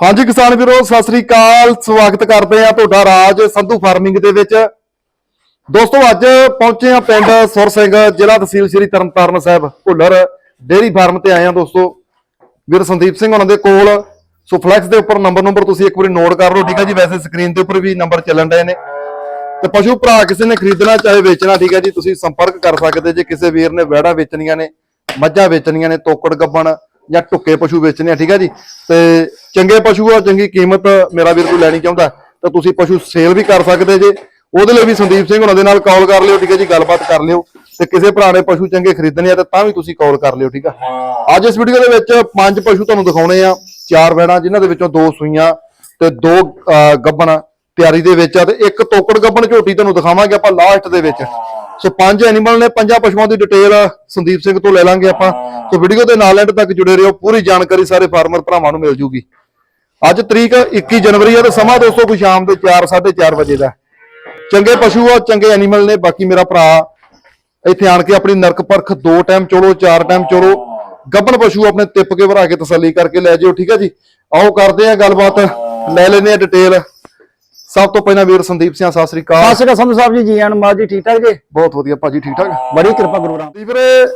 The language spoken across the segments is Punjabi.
ਹਾਂਜੀ ਕਿਸਾਨ ਵੀਰੋ, ਸਤਿ ਸ੍ਰੀ ਅਕਾਲ। ਸਵਾਗਤ ਕਰਦੇ ਆ ਤੁਹਾਡਾ ਰਾਜ ਸੰਧੂ ਫਾਰਮਿੰਗ ਦੇ ਵਿੱਚ। ਦੋਸਤੋ, ਅੱਜ ਪਹੁੰਚੇ ਆ ਪਿੰਡ ਸੁਰ ਸਿੰਘ, ਜ਼ਿਲ੍ਹਾ ਤਹਿਸੀਲ ਸ੍ਰੀ ਤਰਨਤਾਰਨ ਸਾਹਿਬ, ਭੁੱਲਰ ਡੇਅਰੀ ਫਾਰਮ ਤੇ ਆਏ ਆ ਦੋਸਤੋ। ਵੀਰ ਸੰਦੀਪ ਸਿੰਘ ਉਹਨਾਂ ਦੇ ਕੋਲ, ਸੋ ਫਲੈਕਸ ਦੇ ਉੱਪਰ ਨੰਬਰ ਨੰਬਰ ਤੁਸੀਂ ਇੱਕ ਵਾਰੀ ਨੋਟ ਕਰ ਲਓ। ਠੀਕ ਹੈ ਜੀ, ਵੈਸੇ ਸਕਰੀਨ ਦੇ ਉੱਪਰ ਵੀ ਨੰਬਰ ਚੱਲਣ ਡਏ ਨੇ। ਤੇ ਪਸ਼ੂ ਭਰਾ ਕਿਸੇ ਨੇ ਖਰੀਦਣਾ, ਚਾਹੇ ਵੇਚਣਾ, ਠੀਕ ਹੈ ਜੀ, ਤੁਸੀਂ ਸੰਪਰਕ ਕਰ ਸਕਦੇ ਜੇ ਕਿਸੇ ਵੀਰ ਨੇ ਵੈੜਾ ਵੇਚਣੀਆਂ ਨੇ, ਮੱਝਾਂ ਵੇਚਣੀਆਂ ਨੇ, ਤੋਕੜ ਗੱਬਣ ਜਾਂ ਟੁੱਕੇ ਪਸ਼ੂ ਵੇਚਣੇ ਆ ਠੀਕ ਹੈ ਜੀ? ਤੇ ਚੰਗੇ ਪਸ਼ੂ ਆ ਚੰਗੀ ਕੀਮਤ ਮੇਰਾ ਵੀਰ ਕੋਈ ਲੈਣੀ ਚਾਹੁੰਦਾ ਤਾਂ ਤੁਸੀਂ ਪਸ਼ੂ ਸੇਲ ਵੀ ਕਰ ਸਕਦੇ ਜੇ। ਉਹਦੇ ਲਈ ਵੀ ਸੰਦੀਪ ਸਿੰਘ ਉਹਨਾਂ ਦੇ ਨਾਲ ਕਾਲ ਕਰ ਲਿਓ ਠੀਕ ਹੈ ਜੀ? ਗੱਲਬਾਤ ਕਰ ਲਿਓ। ਤੇ ਕਿਸੇ ਭਰਾ ਨੇ ਪਸ਼ੂ ਚੰਗੇ ਖਰੀਦਣੇ ਆ ਤਾਂ ਤਾਂ ਵੀ ਤੁਸੀਂ ਕਾਲ ਕਰ ਲਿਓ ਠੀਕ ਆ? ਅੱਜ ਇਸ ਵੀਡੀਓ ਦੇ ਵਿੱਚ ਪੰਜ ਪਸ਼ੂ ਤੁਹਾਨੂੰ ਦਿਖਾਉਣੇ ਆ। ਚਾਰ ਵੈੜਾਂ ਜਿਨ੍ਹਾਂ ਦੇ ਵਿੱਚੋਂ ਦੋ ਸੂਈਆਂ ਤੇ ਦੋ ਗੱਭਣ ਤਿਆਰੀ ਦੇ ਵਿੱਚ ਆ ਤੇ ਇੱਕ ਤੋਕੜ ਗੱਭਣ ਝੋਟੀ ਤੁਹਾਨੂੰ ਦਿਖਾਵਾਂਗੇ ਆਪਾਂ ਲਾਸਟ ਦੇ ਵਿੱਚ। ਸੋ ਪੰਜ ਐਨੀਮਲ ਨੇ ਪੰਜਾਂ ਪਸ਼ੂਆਂ ਦੀ ਡਿਟੇਲ ਸੰਦੀਪ ਸਿੰਘ ਤੋਂ ਲੈ ਲਾਂਗੇ ਆਪਾਂ। ਸੋ ਵੀਡੀਓ ਦੇ ਨਾਲ ਐਂਡ ਤੱਕ ਜੁੜੇ ਰਹੋ ਪੂਰੀ ਜਾਣਕਾਰੀ ਸਾਰੇ ਫਾਰਮਰ ਭਰਾਵਾਂ ਨੂੰ ਮਿਲ ਜੂਗੀ। ਅੱਜ ਤਰੀਕ 21 ਜਨਵਰੀ ਹੈ ਤੇ ਸਮਾਂ ਦੋਸਤੋ ਕੋਈ ਸ਼ਾਮ ਦੇ 4 4:30 ਵਜੇ ਦਾ। ਚੰਗੇ ਪਸ਼ੂ ਆ ਚੰਗੇ ਐਨੀਮਲ ਨੇ ਬਾਕੀ ਮੇਰਾ ਭਰਾ ਇੱਥੇ ਆਣ ਕੇ ਆਪਣੀ ਨਰਕ ਪਰਖ ਦੋ ਟਾਈਮ ਚੋਲੋ ਚਾਰ ਟਾਈਮ ਚੋਲੋ ਗੱਭਣ ਪਸ਼ੂ ਆਪਣੇ ਟਿੱਪ ਕੇ ਭਰਾ ਕੇ ਤਸੱਲੀ ਕਰਕੇ ਲੈ ਜਿਓ ਠੀਕ ਹੈ ਜੀ? ਆਓ ਕਰਦੇ ਆ ਗੱਲਬਾਤ ਲੈ ਲੈਨੇ ਆ ਡਿਟੇਲ ਸਭ ਤੋਂ ਪਹਿਲਾਂ ਵੀਰ ਸੰਦੀਪ ਸਿੰਘ ਸਤਿ ਸ੍ਰੀ ਅਕਾਲ। ਸਤਿ ਸ਼੍ਰੀ ਅਕਾਲ ਸੰਧੂ ਸਾਹਿਬ ਜੀ ਜੀ ਆਨ ਮਾਰ ਜੀ ਠੀਕ ਠਾਕ ਜੀ? ਬਹੁਤ ਵਧੀਆ ਭਾਜੀ ਠੀਕ ਠਾਕ। ਬੜੀ ਕਿਰਪਾ ਗੁਰੂ ਰਾਮ। ਜੀ ਵੀਰੇ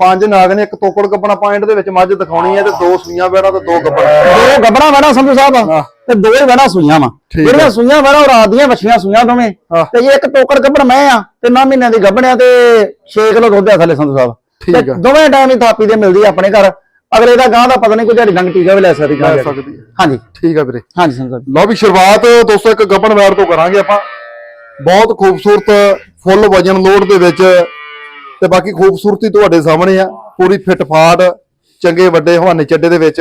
ਪੰਜ ਨਾਗ ਨੇ ਇੱਕ ਤੋਕੜ ਗੱਬਣਾ ਪੁਆਇੰਟ ਦੇ ਵਿੱਚ ਮੱਝ ਦਿਖਾਉਣੀ ਹੈ ਤੇ ਦੋ ਸੂਈਆਂ ਬੈੜਾ ਤੇ ਦੋ ਗੱਬਣ ਦੋ ਗੱਬਣਾ ਵੜਾ ਸੰਧੂ ਸਾਹਿਬ। ਹਾਂ। ਤੇ ਦੋ ਹੀ ਵੜਾ ਸੂਈਆਂ ਵਾ। ਹੈ। ਜਿਹੜੀਆਂ ਸੂਈਆਂ ਵੜਾ ਉਹ ਰਾਤ ਦੀਆਂ ਵੱਛੀਆਂ ਸੂਈਆਂ ਦੋਵੇਂ। ਹਾਂ। ਤੇ ਇਹ ਇੱਕ ਟੋਕਰ ਗੱਬਣ ਮੈਂ ਆ ਤੇ 9 ਮਹੀਨਿਆਂ ਦੀ ਗੱਬਣਿਆ ਤੇ 6 ਕਿਲੋ ਦੁੱਧ ਆ ਥੱਲੇ ਸੰਧੂ ਸਾਹਿਬ। ਠੀਕ ਆ। ਦੋਵੇਂ ਟਾਈਮ ਹੀ ਥਾਪੀ ਦੇ ਮਿਲਦੀ ਆਪਣੇ ਘਰ। ਅਗਲੇ ਦਾ ਗਾਂ ਦਾ ਪਤਾ ਨਹੀਂ ਕੋਈ ਝੜੀ ਡੰਗ ਟੀਕਾ ਵੀ ਲੈ ਸਕਦੀ ਗਾਂ ਲੈ ਜਾ ਕੇ। ਸਕਦੀ ਹੈ। ਹਾਂਜੀ। ਠੀਕ ਆ ਵੀਰੇ। ਹਾਂਜੀ ਸੰਧੂ ਸਾਹਿਬ ਲਓ ਵੀ ਸ਼ੁਰੂਆਤ ਦੋਸਤੋ ਇੱਕ ਗੱਬਣ ਵੈਰ ਤੋਂ ਕਰਾਂਗੇ ਆਪਾਂ। ਬਹੁਤ ਖੂਬਸੂਰਤ ਫੁੱਲ ਵਜਨ ਲੋਡ ਦੇ ਵਿੱਚ ਤੇ ਬਾਕੀ ਖੂਬਸੂਰਤੀ ਤੁਹਾਡੇ ਸਾਹਮਣੇ ਆ। ਪੂਰੀ ਫਿੱਟ ਫਾਟ ਚੰਗੇ ਵੱਡੇ ਹਵਾਨੇ ਚੱਡੇ ਦੇ ਵਿੱਚ।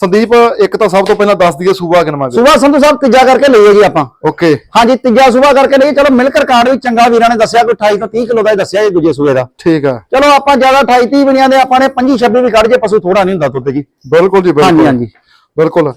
ਸੰਦੀਪ ਇੱਕ ਤਾਂ ਸਭ ਤੋਂ ਪਹਿਲਾਂ ਦੱਸ ਦਈਏ ਸੂਬਾ ਕਿਨਵਾਂਗੇ ਸੁਬਾ ਸੰਧੂ ਸਾਹਿਬ ਤੀਜਾ ਕਰਕੇ ਲਈਏ ਜੀ ਆਪਾਂ। ਓਕੇ ਹਾਂਜੀ ਤੀਜਾ ਸੁਬਾ ਕਰਕੇ ਲਈ ਚਲੋ ਮਿਲਕਰ ਕਾਰਡ ਵੀ ਚੰਗਾ ਵੀਰਾਂ ਨੇ ਦੱਸਿਆ ਕੋਈ 28 ਤੋਂ 30 ਕਿਲੋ ਦਾ ਹੀ ਦੱਸਿਆ ਜੀ ਦੂਜੇ ਸੂਏ ਦਾ। ਠੀਕ ਆ। ਚਲੋ ਆਪਾਂ ਜ਼ਿਆਦਾ 28 30 ਬਣਿਆ ਦੇ ਆਪਾਂ ਨੇ 25 26 ਵੀ ਕੱਢ ਜੇ ਪਸ਼ੂ ਥੋੜਾ ਨਹੀਂ ਹੁੰਦਾ ਦੁੱਧ ਜੀ। ਬਿਲਕੁਲ ਜੀ ਬਿਲਕੁਲ। ਹਾਂਜੀ ਹਾਂਜੀ। ਬਿਲਕੁਲ।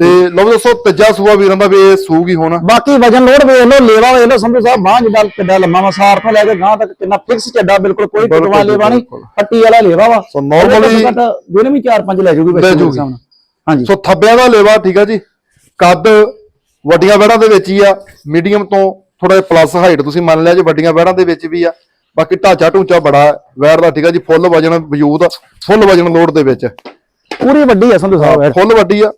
ਤੇ ਲਓ ਦੋਸਤੋ ਤੀਜਾ ਸੂਆ ਵੀਰਾਂ ਦਾ ਵੀ ਇਹ ਸੂਗੀ ਹੋਣਾ। ਬਾਕੀ ਵਜਨ ਲੋਡ ਵੇਖ ਲਓ ਲੇਵਾ ਵੇਖ ਲਓ ਸੰਧੂ ਸਾਹਿਬ ਬਾਂਹ ਜਿੱਦਾਂ ਕਿੱਡਾ ਲੰਮਾ ਵਾ ਸਾਰ ਤੋਂ ਲੈ ਕੇ ਗਾਂ ਤੱਕ ਕਿੰਨਾ ਫਿਕਸ ਚੱਡਾ ਬਿਲਕੁਲ ਕੋਈ ਬਿਲਕੁਲ ਟੁਕਵਾ ਜੀ, ਲੇਵਾ ਨਹੀਂ ਬਿਲਕੁਲ। ਪੱਟੀ ਵਾਲਾ ਲੇਵਾ ਵਾ। So, normally- ਜਿਹਨੇ ਵੀ 4-5 ਲੈ ਜੂਗੀ ਲੈ ਦੇ ਜੂਗੀ। ਹਿਸਾਬ ਨਾਲ। ਹਾਂਜੀ। ਸੋ ਥੱਬਿਆਂ ਦਾ ਲੇਵਾ ਠੀਕ ਆ ਜੀ। ਕੱਦ ਵੱਡੀਆਂ ਵੈੜਾਂ ਦੇ ਵਿੱਚ ਹੀ ਆ। ਮੀਡੀਅਮ ਤੋਂ ਥੋੜਾ ਜਿਹਾ ਪਲੱਸ ਹਾਈਟ ਤੁਸੀਂ ਮੰਨ ਲਿਆ ਜੇ ਵੱਡੀਆਂ ਵੈੜਾਂ ਦੇ ਵਿੱਚ ਵੀ ਆ। ਬਾਕੀ ਢਾਂਚਾ ਢੂੰਚਾ ਬੜਾ ਵੈੜ ਦਾ ਠੀਕ ਆ ਜੀ ਫੁੱਲ ਵਜਨ ਵਜੂਦ ਫੁੱਲ ਵਜਨ ਲੋਡ ਦੇ ਵਿੱਚ। ਪੂਰੀ ਵੱਡੀ ਆ ਸੰਧੂ ਸਾਹਿਬ ਫੁੱਲ ਵੱਡੀ ਆ।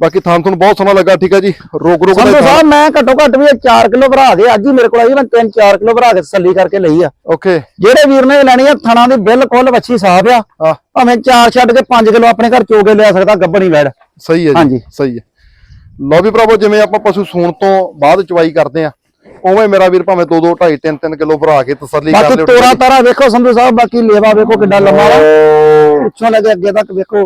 ਬਾਕੀ ਥਾਂ ਤੁਹਾਨੂੰ ਬਹੁਤ ਸੋਹਣਾ ਲੱਗਾ ਠੀਕ ਆ ਜੀ? ਰੋਕ ਰੋਕ ਸੰਧੂ ਸਾਹਿਬ ਮੈਂ ਘੱਟੋ ਘੱਟ ਵੀ 4 ਕਿਲੋ ਭਰਾ ਦੇ ਅੱਜ ਹੀ ਮੇਰੇ ਕੋਲ ਆਈ ਮੈਂ 3-4 ਕਿਲੋ ਭਰਾ ਕੇ ਤਸੱਲੀ ਕਰਕੇ ਲਈ ਆ। ਓਕੇ ਜਿਹੜੇ ਵੀਰ ਨੇ ਲੈਣੀ ਆ ਥਣਾ ਦੀ ਬਿਲਕੁਲ ਵੱਛੀ ਸਾਫ਼ ਆ। ਆ ਭਾਵੇਂ 4 ਛੱਡ ਕੇ 5 ਕਿਲੋ ਆਪਣੇ ਘਰ ਚੋਗੇ ਲਿਆ ਸਕਦਾ ਗੱਬਣੀ ਵੈੜ ਸਹੀ ਹੈ ਜੀ। ਸਹੀ ਹੈ। ਲਓ ਵੀ ਭਰਾਵੋ ਜਿਵੇਂ ਆਪਾਂ ਪਸ਼ੂ ਸੂਣ ਤੋਂ ਬਾਅਦ ਚਵਾਈ ਕਰਦੇ ਆ ਉਵੇਂ ਮੇਰਾ ਵੀਰ ਭਾਵੇਂ 2 2 2.5 3 3 ਕਿਲੋ ਭਰਾ ਕੇ ਤਸੱਲੀ ਕਰ ਬਾਕੀ ਲਿਓ ਤੋਰਾ ਤਾਰਾ ਵੇਖੋ ਸੰਧੂ ਸਾਹਿਬ ਬਾਕੀ ਲੇਵਾ ਵੇਖੋ ਕਿੰਨਾ ਲੰਮਾ ਵਾ। ਪਿੱਛੋਂ ਲੈ ਕੇ ਅੱਗੇ ਤੱਕ ਵੇਖੋ।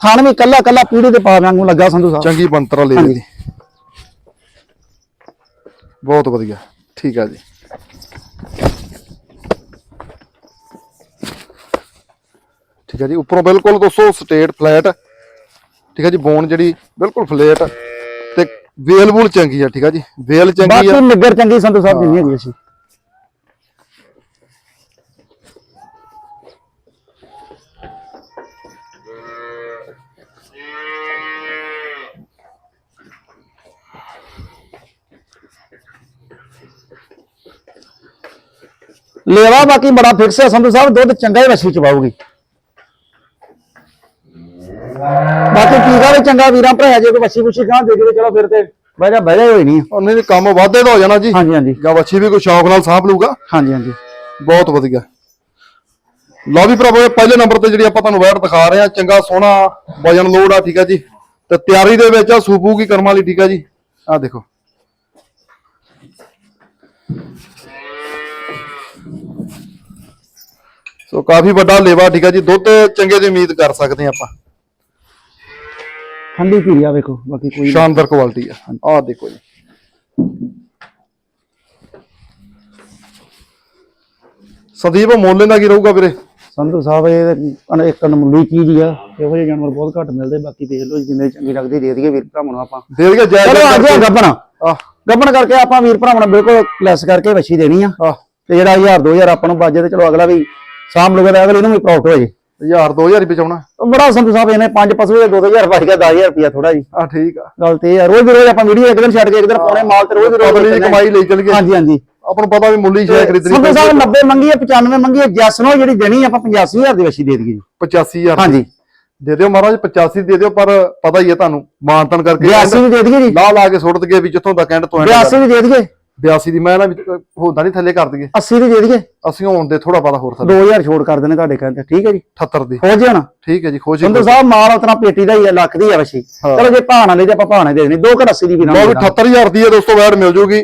ਥਣ ਵੀ ਕੱਲਾ ਕੱਲਾ ਪੀੜੀ ਦੇ ਪਾ ਵਾਂਗੂ ਲੱਗਾ ਸੰਧੂ ਸਾਹਿਬ। ਚੰਗੀ ਬੰਤਰਾ ਲੈ। ਲਈ ਬਹੁਤ ਵਧੀਆ। ਠੀਕ ਆ ਜੀ। ਠੀਕ ਹੈ ਜੀ। ਉੱਪਰੋਂ ਬਿਲਕੁਲ ਦੋਸਤੋ ਸਟੇਟ ਫਲੈਟ। ਠੀਕ ਹੈ ਜੀ ਬੋਨ ਜਿਹੜੀ ਬਿਲਕੁਲ ਫਲੇਟ। ਤੇ ਵੇਲ ਵੂਲ ਚੰਗੀ ਆ ਠੀਕ ਆ ਜੀ। ਵੇਲ ਚੰਗੀ ਬਾਕੀ ਆ ਨਿੱਗਰ ਚੰਗੀ ਸੰਧੂ ਸਾਹਿਬ ਜਿੰਨੀ ਹੈਗੀ ਸੀ ਲੇਵਾ ਬਾਕੀ ਬੜਾ ਫਿਕਸ ਹੈ ਸੰਧੂ ਸਾਹਿਬ ਦੁੱਧ ਚੰਗਾ ਹੀ ਵਸੀ ਚਵਾਉਗੀ ਬਾਕੀ ਟੀਕਾ ਵੀ ਚੰਗਾ ਵੀਰਾਂ ਭਰਾ ਜੇ ਕੋਈ ਵਸੀ ਵੁਸੀ ਗਾਂ ਦੇ ਦੇ ਚਲੋ ਫਿਰ ਤੇ ਬਹਿ ਜਾ ਬਹਿ ਜਾ ਹੋਈ ਨਹੀਂ। ਉਹਨੇ ਦੇ ਕੰਮ ਵਾਧੇ ਦਾ ਹੋ ਜਾਣਾ ਜੀ। ਹਾਂਜੀ ਹਾਂਜੀ। ਜਾਂ ਵੱਛੀ ਵੀ ਕੋਈ ਸ਼ੌਕ ਨਾਲ ਸਾਂਭ ਲੂਗਾ ਹਾਂਜੀ ਹਾਂਜੀ। ਬਹੁਤ ਵਧੀਆ। ਲਓ ਵੀ ਭਰਾਵੋ ਇਹ ਪਹਿਲੇ ਨੰਬਰ ਤੇ ਜਿਹੜੀ ਆਪਾਂ ਤੁਹਾਨੂੰ ਵੈਟ ਦਿਖਾ ਰਹੇ ਆ ਚੰਗਾ ਸੋਹਣਾ ਵਜਨ ਲੋਡ ਆ ਠੀਕ ਆ ਜੀ। ਤੇ ਤਿਆਰੀ ਦੇ ਵਿੱਚ ਆ ਸੂਪੂ ਕੀ ਕਰਮ ਵਾਲੀ ਠੀਕ ਆ ਜੀ। ਆ ਦੇਖੋ। ਸੋ ਕਾਫੀ ਵੱਡਾ ਲੇਵਾ ਠੀਕ ਆ ਜੀ ਦੁੱਧ ਚੰਗੇ ਦੀ ਉਮੀਦ ਕਰ ਸਕਦੇ ਆ ਆਪਾਂ। ਠੰਡੀ ਪੀਰੀਆ ਵੇਖੋ ਬਾਕੀ ਕੋਈ ਸ਼ਾਨਦਾਰ ਕੁਆਲਿਟੀ ਆ। ਆਹ ਦੇਖੋ ਜੀ। ਸੰਦੀਪ ਮੁੱਲ ਦਾ ਕੀ ਰਹੂਗਾ ਵੀਰੇ? ਸੰਧੂ ਸਾਹਿਬ ਇਹ ਇੱਕ ਅਨਮੁੱਲੀ ਚੀਜ਼ ਆ। ਇਹੋ ਜਿਹੇ ਜਾਨਵਰ ਬਹੁਤ ਘੱਟ ਮਿਲਦੇ ਬਾਕੀ ਦੇਖ ਲਓ ਜਿੰਨੇ ਚੰਗੀ ਲੱਗਦੀ ਦੇ ਦਈਏ ਵੀਰ ਭਰਾਵਾਂ ਨੂੰ ਆਪਾਂ। ਦੇ ਦਈਏ ਜੈ ਚਲੋ ਅੱਜ ਆ ਗੱਬਣਾ। ਆ ਗੱਬਣ ਕਰਕੇ ਆਪਾਂ ਵੀਰ ਭਰਾਵਾਂ ਨੂੰ ਬਿਲਕੁਲ ਲੈਸ ਕਰਕੇ ਵੱਛੀ ਦੇਣੀ ਆ। ਆ ਤੇ ਜਿਹੜਾ 1000 2000 ਆਪਾਂ ਨੂੰ ਬਾਜੇ ਤੇ ਚਲੋ ਅਗਲਾ ਵੀ ਸਾਂਭ ਲੂਗਾ ਤੇ ਅਗਲੇ ਨੂੰ ਵੀ ਪ੍ਰੋਫਿਟ ਹੋ ਜੇ 1000 2000 ਹੀ ਬਚਾਉਣਾ। ਉਹ ਬੜਾ ਸੰਧੂ ਸਾਹਿਬ ਇਹਨੇ ਪੰਜ ਪਸ਼ੂ ਦੇ 2000 ਪਾਈ ਗਿਆ 10000 ਰੁਪਿਆ ਥੋੜਾ ਜੀ। ਆ ਠੀਕ ਆ। ਗੱਲ ਤੇ ਇਹ ਆ ਰੋਜ਼ ਦੀ ਰੋਜ਼ ਆਪਾਂ ਵੀਡੀਓ ਇੱਕ ਦਿਨ ਛੱਡ ਕੇ ਇੱਕ ਦਿਨ ਪਾਉਣੇ ਮਾਲ ਤੇ ਰੋਜ਼ ਦੀ ਰੋਜ਼ ਅਗਲੀ ਦੀ ਵੇਚਣਾ। ਕਮਾਈ ਲਈ ਚੱਲ ਗਏ ਹਾਂਜੀ ਹਾਂਜੀ। ਆਪਾਂ ਨੂੰ ਪਤਾ ਵੀ ਮੁੱਲ ਹੀ ਸ਼ੈ ਖਰੀਦਣੀ ਸੰਧੂ ਸਾਹਿਬ 90 ਮੰਗੀ ਹੈ 95 ਮੰਗੀ ਹੈ ਜੈਸ ਨੂੰ ਜਿਹੜੀ ਦੇਣੀ ਆਪਾਂ 85000 ਦੀ ਵਸ਼ੀ ਦੇ ਦਈਏ ਜੀ। 85000 ਹਾਂਜੀ। ਦੇ ਦਿਓ ਮਹਾਰਾਜ 85 ਦੇ ਦਿਓ ਪਰ ਪਤਾ ਹੀ ਹੈ ਤੁਹਾਨੂੰ ਮਾਨਤਨ ਕਰਕੇ 82 ਵੀ ਦੇ ਦਈਏ ਜੀ। ਲਾ ਲਾ ਕੇ ਸੁੱਟ ਦਗੇ ਵੀ ਜਿੱਥੋਂ ਤੱਕ ਐਂਡ ਤੋਂ ਐਂਡ 82 ਵੀ ਦੇ ਦਈਏ। 82 ਦੀ ਮੈਂ ਨਾ ਵੀ ਹੁੰਦਾ ਨਹੀਂ ਥੱਲੇ ਕਰ ਦਈਏ। 80 ਦੀ ਦੇ ਦਈਏ? ਅਸੀਂ ਹੋਣ ਦੇ ਥੋੜਾ ਪਤਾ ਹੋਰ ਥੱਲੇ। 2000 ਛੋੜ ਕਰ ਦੇਣੇ ਤੁਹਾਡੇ ਕਹਿੰਦੇ ਠੀਕ ਹੈ ਜੀ? 78 ਦੀ। ਹੋ ਜੇ ਹੁਣ ਠੀਕ ਹੈ ਜੀ ਖੋਜ ਸੰਧੂ ਸਾਹਿਬ ਮਾਲ ਉਤਨਾ ਪੇਟੀ ਦਾ ਹੀ ਹੈ ਲੱਖ ਦੀ ਹੈ ਵਸ਼ੀ। ਚਲੋ ਜੇ ਭਾਣਾ ਲੈ ਜੇ ਆਪਾਂ ਭਾਣਾ ਦੇ ਦੇਣੀ। 2 ਘੜ 80 ਦੀ ਵੀ ਨਾ ਲਓ ਵੀ 78000 ਦੀ ਹੈ ਦੋਸਤੋ ਵੈਟ ਮਿਲ ਜੂਗੀ।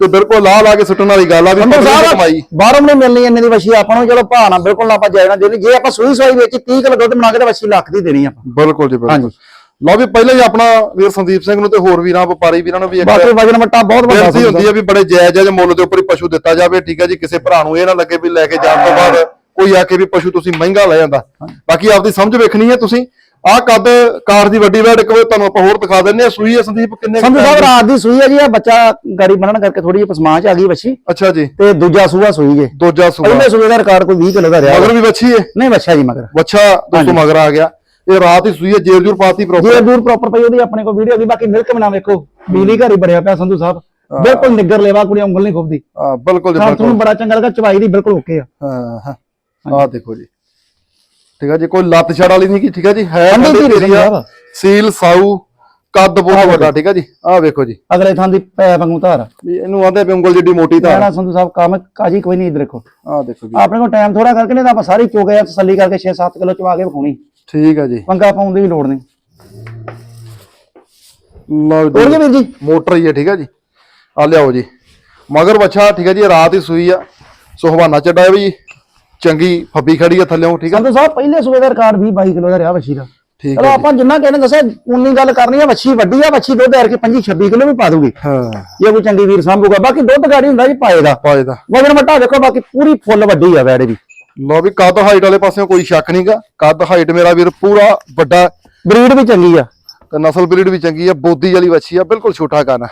ਤੇ ਬਿਲਕੁਲ ਲਾ ਲਾ ਕੇ ਸੁੱਟਣ ਵਾਲੀ ਗੱਲ ਆ ਵੀ ਦੀ ਸਾਹਿਬ ਕਮਾਈ। ਬਾਹਰੋਂ ਨਹੀਂ ਮਿਲਣੀ ਇੰਨੇ ਦੀ ਵਸ਼ੀ ਆਪਾਂ ਨੂੰ। ਚਲੋ ਭਾਣਾ ਬਿਲਕੁਲ ਨਾ ਆਪਾਂ ਜਾਇਣਾ ਦੇਣੀ ਜੇ ਆਪਾਂ ਸੂਈ ਸੂਈ ਵਿੱਚ 30 ਕਿਲੋ ਦੁੱਧ ਬਣਾ ਕੇ ਤੇ ਵਸ਼ੀ ਲੱਖ ਦੀ ਦੇਣੀ ਆਪਾਂ। ਬਿਲਕੁਲ ਜੀ ਬਿਲਕੁਲ। ਲਓ ਵੀ ਪਹਿਲਾਂ ਹੀ ਆਪਣਾ ਵੀਰ ਸੰਦੀਪ ਸਿੰਘ ਨੂੰ ਤੇ ਹੋਰ ਵੀਰਾਂ ਵਪਾਰੀ ਵੀਰਾਂ ਨੂੰ ਵੀ ਇੱਕ ਬਾਕੀ ਵਜਨ ਮੱਟਾ ਬਹੁਤ ਵੱਡਾ ਬੇਨਤੀ ਹੁੰਦੀ। ਹੈ ਵੀ ਬੜੇ ਜਾਇਜ਼ ਜਾਇਜ਼ ਮੁੱਲ ਦੇ ਉੱਪਰ ਹੀ ਪਸ਼ੂ ਦਿੱਤਾ ਜਾਵੇ ਠੀਕ ਹੈ ਜੀ ਕਿਸੇ ਭਰਾ ਨੂੰ ਇਹ ਨਾ ਲੱਗੇ ਵੀ ਲੈ ਕੇ ਜਾਣ ਤੋਂ ਬਾਅਦ ਕੋਈ ਆ ਕੇ ਵੀ ਪਸ਼ੂ ਤੁਸੀਂ ਮਹਿੰਗਾ ਲੈ ਜਾਂਦਾ। ਬਾਕੀ ਆਪਦੀ ਸਮਝ ਵੇਖਣੀ ਹੈ ਤੁਸੀਂ। ਆਹ ਕੱਦ ਕਾਰ ਦੀ ਵੱਡੀ ਵੈਟ ਇੱਕ ਵਾਰ ਤੁਹਾਨੂੰ ਆਪਾਂ ਹੋਰ ਦਿਖਾ ਦਿੰਨੇ ਆ। ਸੂਈ ਹੈ ਸੰਦੀਪ ਕਿੰਨੇ time ਸਾਹਿਬ? ਰਾਤ ਦੀ? ਸੂਈ ਹੈ ਜੀ ਆ ਬੱਚਾ ਗਾੜੀ ਬਣਨ ਕਰਕੇ ਥੋੜੀ ਜਿਹੀ ਪਸਮਾਨ ਚ ਆ ਗਈ ਵੱਛੀ। ਅੱਛਾ ਜੀ। ਤੇ ਦੂਜਾ ਸੂਆ ਸੂਈ ਜੇ। ਦੂਜਾ ਸੂਆ। ਪਹਿਲੇ ਸੂਏ ਦਾ ਰਿਕਾਰਡ ਕੋਈ 20 ਕਿਲੋ ਦਾ ਰਿਹਾ। ਮਗਰ ਵੀ ਵੱਛੀ ਹੈ ਨਹੀਂ ਵੱਛਾ ਜੀ ਮਗਰ। ਵੱਛਾ ਦੋਸਤੋ ਮਗਰ ਆ ਗਿਆ। ਇਹ ਰਾਤ ਹੀ ਸੂਈ ਹੈ ਜੇਰ ਜੂਰ ਪਾਤੀ ਪ੍ਰੋਪਰ ਦੂਰ ਪ੍ਰੋਪਰ ਪਈ ਉਹਦੀ ਆਪਣੇ ਕੋਲ ਵੀਡੀਓ ਦੀ ਬਾਕੀ ਮਿਲਕ ਬਣਾ ਵੇਖੋ। ਬਿਜਲੀ ਘਰ ਹੀ ਬੜਿਆ ਪਿਆ ਸੰਧੂ ਸਾਹਿਬ। ਬਿਲਕੁਲ ਨਿੱਗਰ ਲੈਵਾ ਕੁੜੀ ਉਂਗਲ ਨਹੀਂ ਖੁੱਬਦੀ ਹਾਂ ਬਿਲਕੁਲ ਜੀ ਬਿਲਕੁਲ। ਤੁਹਾਨੂੰ ਬੜਾ ਚੰਗਾ ਲੱਗਾ ਚਵਾਈ ਦੀ ਬਿਲਕੁਲ ਓਕੇ ਆ। ਹਾਂ ਹਾਂ। ਆਹ ਦੇਖੋ ਜੀ। ਠੀਕ ਹੈ ਜੀ ਕੋਈ ਲੱਤ ਛੜ ਵਾਲੀ ਨਹੀਂ ਕੀ ਠੀਕ ਹੈ ਜੀ? ਹੈ ਆ। ਸੀਲ ਸਾਊ ਕੱਦ ਬਹੁਤ ਵੱਡਾ ਠੀਕ ਹੈ ਜੀ? ਆਹ ਵੇਖੋ ਜੀ। ਅਗਲੇ ਥਾਂ ਦੀ ਪੈ ਵਾਂਗੂ ਧਾਰ। ਵੀ ਇਹਨੂੰ ਆਂਦੇ ਵੀ ਉਂਗਲ ਜਿੱਡੀ ਮੋਟੀ ਕਹਿਣਾ ਸੰਧੂ ਸਾਹਿਬ ਕੰਮ ਕਾਜੀ ਕੋਈ ਨਹੀਂ ਇਧਰ ਦੇਖੋ। ਆਹ ਦੇਖੋ ਜੀ। ਆਪਣੇ ਕੋਲ ਟਾਈਮ ਥੋੜਾ ਕਰਕੇ ਨਹੀਂ ਤਾਂ ਆਪਾਂ ਸਾਰੀ ਚੋਗੇ ਤਸੱਲੀ ਕਰਕੇ 6-7 ਕਿਲੋ ਚਵਾ ਕੇ ਵਿਖਾਉਣੀ। ਠੀਕ ਹੈ ਜੀ। ਪੰਗਾ ਪਾਉਣ ਦੀ ਵੀ ਲੋੜ ਨਹੀਂ। ਲਓ ਜੀ। ਵੀਰ ਜੀ? ਮੋਟਰ ਹੀ ਹੈ ਠੀਕ ਹੈ ਜੀ। ਆ ਲਿਆਓ ਜੀ। ਮਗਰ ਬੱਚਾ ਠੀਕ ਹੈ ਜੀ ਰਾਤ ਹੀ ਸੂਈ ਆ। ਸੋ ਹਵਾਨਾ ਚੱਡਾ ਵੀ। ਚੰਗੀ ਫੱਬੀ ਖੜੀ ਆ ਥੱਲੇੋਂ ਠੀਕ ਆ। ਸੰਧੂ ਸਾਹਿਬ ਪਹਿਲੇ ਸੂਬੇ ਦਾ ਰਿਕਾਰਡ 20 22 ਕਿਲੋ ਦਾ ਰਿਹਾ ਵੱਛੀ ਦਾ ਠੀਕ ਚਲੋ ਹੈ ਆਪਾਂ ਜਿੰਨਾ ਕਹਿੰਦੇ ਦੱਸਿਆ ਉਨੀ ਗੱਲ ਕਰਨੀ ਆ ਵੱਛੀ ਵੱਡੀ ਆ ਵੱਛੀ ਦੁੱਧ ਐਰ ਕੇ 25 26 ਕਿਲੋ ਵੀ ਪਾ ਦੂਗੀ। ਹਾਂ। ਜੇ ਕੋਈ ਚੰਗੀ ਵੀਰ ਸਾਂਭੂਗਾ ਬਾਕੀ ਦੁੱਧ ਗਾੜੀ ਹੁੰਦਾ ਜੀ ਪਾਏਗਾ ਪਾਏ ਦਾ। ਵਜਨ ਮੱਟਾ ਦੇਖੋ ਬਾਕੀ ਪੂਰੀ ਫੁੱਲ ਵੱਡੀ ਆ ਵੈੜੇ ਦੀ। ਲਓ ਵੀ ਕੱਦ ਹਾਈਟ ਵਾਲੇ ਪਾਸਿਓਂ ਕੋਈ ਸ਼ੱਕ ਨਹੀਂਗਾ ਕੱਦ ਹਾਈਟ ਮੇਰਾ ਵੀਰ ਪੂਰਾ ਵੱਡਾ। ਬਰੀਡ ਵੀ ਚੰਗੀ ਆ। ਤੇ ਨਸਲ ਬਰੀਡ ਵੀ ਚੰਗੀ ਆ ਬੋਦੀ ਵਾਲੀ ਵੱਛੀ ਆ ਬਿਲਕੁਲ ਛੋਟਾ ਕਾਨਾ